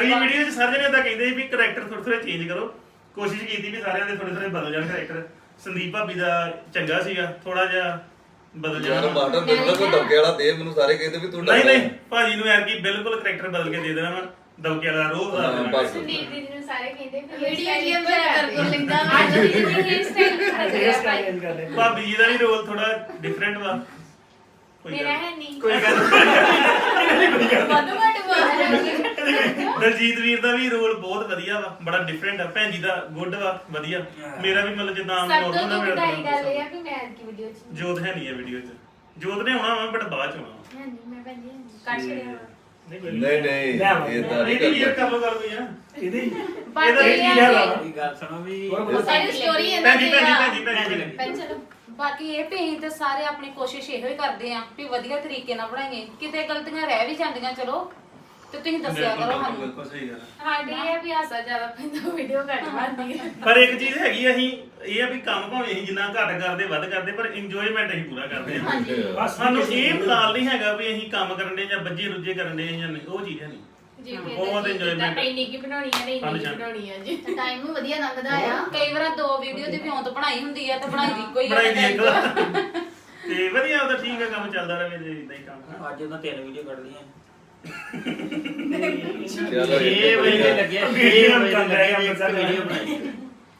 ਅਗਲੀ ਵੀਡੀਓ ਵਿੱਚ ਸਾਰੇ ਜਣੇ ਤਾਂ ਕਹਿੰਦੇ ਸੀ ਵੀ ਕਰੈਕਟਰ ਥੋੜੇ ਥੋੜੇ ਚੇਂਜ ਕਰੋ। ਕੋਸ਼ਿਸ਼ ਕੀਤੀ ਵੀ ਸਾਰਿਆਂ ਦੇ ਥੋੜੇ ਥੋੜੇ ਬਦਲ ਜਾਣ ਕਰੈਕਟਰ ਸੰਦੀਪ ਭਾਬੀ ਦਾ ਚੰਗਾ ਸੀਗਾ ਥੋੜਾ ਜਿਹਾ ਬਦਲ ਯਾਰ ਜਾਣਾ ਤਾਂ ਕੋਈ ਦਬਕੇ ਵਾਲਾ ਦੇ ਮੈਨੂੰ ਸਾਰੇ ਕਹਿੰਦੇ ਵੀ ਤੂੰ ਨਹੀਂ ਨਹੀਂ ਭਾਜੀ ਨੂੰ ਯਾਰ ਕੀ ਬਿਲਕੁਲ ਕਰੈਕਟਰ ਬਦਲ ਕੇ ਦੇ ਦੇਣਾ ਵਾ ਦਬਕੇ ਵਾਲਾ ਰੋਹ ਬਦਲ ਹਾਂ, ਦੇਣਾ ਬਸ। ਸੰਦੀਪ ਦੀਦੀ ਨੂੰ ਸਾਰੇ ਕਹਿੰਦੇ ਵੀ ਵੀਡੀਓ ਮੇਰਾ ਕਰ ਕੋ ਲਿੰਦਾ ਅੱਜ ਨੇ ਹੇਅਰ ਸਟਾਈਲ ਕਾਰਨ ਕਰਦੇ ਭਾਬੀ ਜੀ ਦਾ ਵੀ ਰੋਲ ਥੋੜਾ ਡਿਫਰੈਂਟ ਵਾ। ਮੇਰਾ ਗੱਲ- ਹੈ ਨਹੀਂ। ਕੋਈ ਗੱਲ ਨੀ। ਵਾਧੂ ਘੱਟ ਬੋਲ ਦਲਜੀਤ ਵੀਰ ਦਾ ਵੀ ਰੋਲ ਬਹੁਤ ਵਧੀਆ ਵਾ ਬੜਾ ਡਿਫਰੈਂਟ ਆ ਭੈਣ ਜੀ ਦਾ ਗੁੱਡ ਵਾ ਵਧੀਆ। ਮੇਰਾ ਵੀ ਮਤਲਬ ਜਿੱਦਾਂ ਆਮ ਸਭ ਤੋਂ normal ਆ, ਮੇਰਾ ਦੁਖਦਾਈ ਤਾਂ ਗੱਲ ਇਹ ਆ ਕਿ ਮੈਂ ਅੱਜ ਦੀ ਵੀਡੀਓ ਚ ਜੋਤ ਹੈ ਨਹੀਂ ਹੈ ਵੀਡੀਓ 'ਚ। ਜੋਤ ਨੇ ਆਉਣਾ ਵਾ ਬਟ ਬਾਅਦ 'ਚ ਆਉਣਾ ਹੈ ਨਹੀਂ ਮੈਂ ਬੰਦੀ ਕੱਟ ਛੜਿਆ ਵਾ। ਨਹੀਂ ਨਹੀਂ ਇਦਾਂ ਨਹੀਂ ਇਹਦੀ ਇਹ ਕਰਦਾ ਕਰ ਲੋ ਗੱਲ ਕੋਈ ਆ। ਇਹਦੇ ਇਹਦਾ ਇਹ ਕੀ ਆ ਹੈ ਕਿ- ਗੱਲ ਸੁਣੋ ਵੀ ਸਾਰੀ ਸਟੋਰੀ ਇਹਨਾਂ ਭੈਣ ਜੀ ਦੀ ਭੈਣ ਜੀ ਆ। ਭੈਣ ਜੀ ਭੈਣ ਜੀ। ਭੈਣ ਜੀ ਚਲੋ। ਬਾਕੀ ਇਹ ਵੀ ਅਸੀਂ ਤੇ ਸਾਰੇ ਆਪਣੀ ਕੋਸ਼ਿਸ਼ ਇਹੋ ਹੀ ਕਰਦੇ ਆਂ ਵੀ ਵਧੀਆ ਤਰੀਕੇ ਨਾਲ ਬਣਾਈਏ। ਕਿਤੇ ਗਲਤੀਆਂ ਰਹਿ ਵੀ ਜਾਂਦੀਆਂ ਚਲੋ। ਤੇ ਤੁਸੀਂ ਦੱਸਿਆ ਕਰੋ ਸਾਨੂੰ। ਬਿਲਕੁਲ ਸਹੀ ਗੱਲ ਆ। ਸਾਡੇ ਇਹ ਆ ਵੀ ਹਾਸਾ ਜ਼ਿਆਦਾ ਪੈਂਦਾ ਵੀਡੀਓ ਘੱਟ ਬਣਦੀ ਹੈ ਪਰ ਇੱਕ ਚੀਜ਼ ਹੈਗੀ ਆ, ਅਸੀਂ ਇਹ ਆ ਵੀ ਕੰਮ ਭਾਵੇਂ ਅਸੀਂ ਜਿੰਨਾ ਘੱਟ ਕਰਦੇ ਵੱਧ ਕਰਦੇ ਪਰ ਇੰਜੋਇਮੈਂਟ ਅਸੀਂ ਪੂਰਾ ਕਰਦੇ ਹਾਂ। ਬਸ ਸਾਨੂੰ ਇਹ ਮਲਾਲ ਨਹੀਂ ਹੈਗਾ ਵੀ ਅਸੀਂ ਕੰਮ ਕਰਨ ਦੇ ਜਾਂ ਬੱਜੇ ਰੁੱਜੇ ਕਰਨ ਦੇ ਜਾਂ ਨਹੀਂ ਉਹ ਚੀਜ਼ ਹੈ ਨਹੀਂ। ਜੀ ਬਹੁਤ enjoyment। ਇੰਨੀ ਕੀ ਬਣਾਉਣੀ ਹੈ ਨਹੀਂ ਇੰਨੀ ਕੀ ਹਾਂਜੀ। ਬਣਾਉਣੀ ਹੈ ਜੀ। ਟਾਈਮ ਵੀ ਵਧੀਆ ਲੰਘਦਾ ਆ। ਕਈ ਵਾਰ ਦੋ ਵੀਡੀਓ ਦੀ ਵਿਉਂਤ ਬਣਾਈ ਹੁੰਦੀ ਆ ਤੇ ਬਣਾਈ ਦੀ ਕੋਈ ਬਣਾਈ ਦੀ ਇੱਕ। ਵਾਰ। ਤੇ ਵਧੀਆ ਉਹ ਤਾਂ ਠੀਕ ਹੈ ਕੰਮ ਚੱਲਦਾ ਰਹੇ ਜੇ ਇਦਾਂ ਹੀ ਕੰਮ ਅੱਜ ਉਹਨਾਂ ਤਿੰਨ ਵੀਡੀਓ ਚਲੋ ਇਹ ਵਜੇ ਇਹ ਰਿਹਾ ਬਣਾਈ।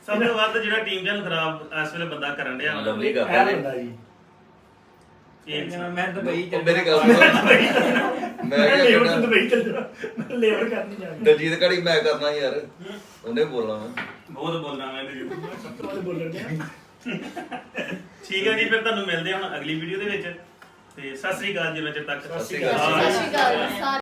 ਸਭ ਤੋਂ ਵੱਧ ਜਿਹੜਾ ਟੀਮ ਜਨ ਖਰਾਬ ਇਸ ਵੇਲੇ ਬੰਦਾ ਕਰਨ ਡਿਆ। ਲਵਲੀ ਇਹ ਕਰਦਾ ਹੁੰਦਾ ਜੀ। ਮੈਂ ਮੇਰੀ ਗੱਲ ਸੁਣ। ਲੇਬਰ ਦੁਬਈ ਚੱਲ ਜਾ ਮੈਂ ਲੇਬਰ ਕਰਨੀ ਜਾ ਦਲਜੀਤ ਘੜੀ ਮੈਂ ਕਰਨਾ ਯਾਰ। ਉਹਨੇ ਬੋਲਣਾ ਵਾ। ਬਹੁਤ ਬੋਲਦਾ ਮੈਂ ਇਹਦੇ ਵਿੱਚ ਕੇ ਬੋਲਣ ਗਿਆ ਠੀਕ ਹੈ ਜੀ ਫਿਰ ਤੁਹਾਨੂੰ ਮਿਲਦੇ ਹਾਂ ਹੁਣ ਅਗਲੀ ਵੀਡੀਓ ਦੇ ਵਿੱਚ। ਤੇ ਸਤਿ ਸ੍ਰੀ ਅਕਾਲ ਜੀ ਉਹਨਾਂ ਚਿਰ ਤੱਕ। ਸਤਿ ਸ਼੍ਰੀ ਅਕਾਲ। ਸਤਿ ਸ਼੍ਰੀ ਅਕਾਲ ਸਾਰੇ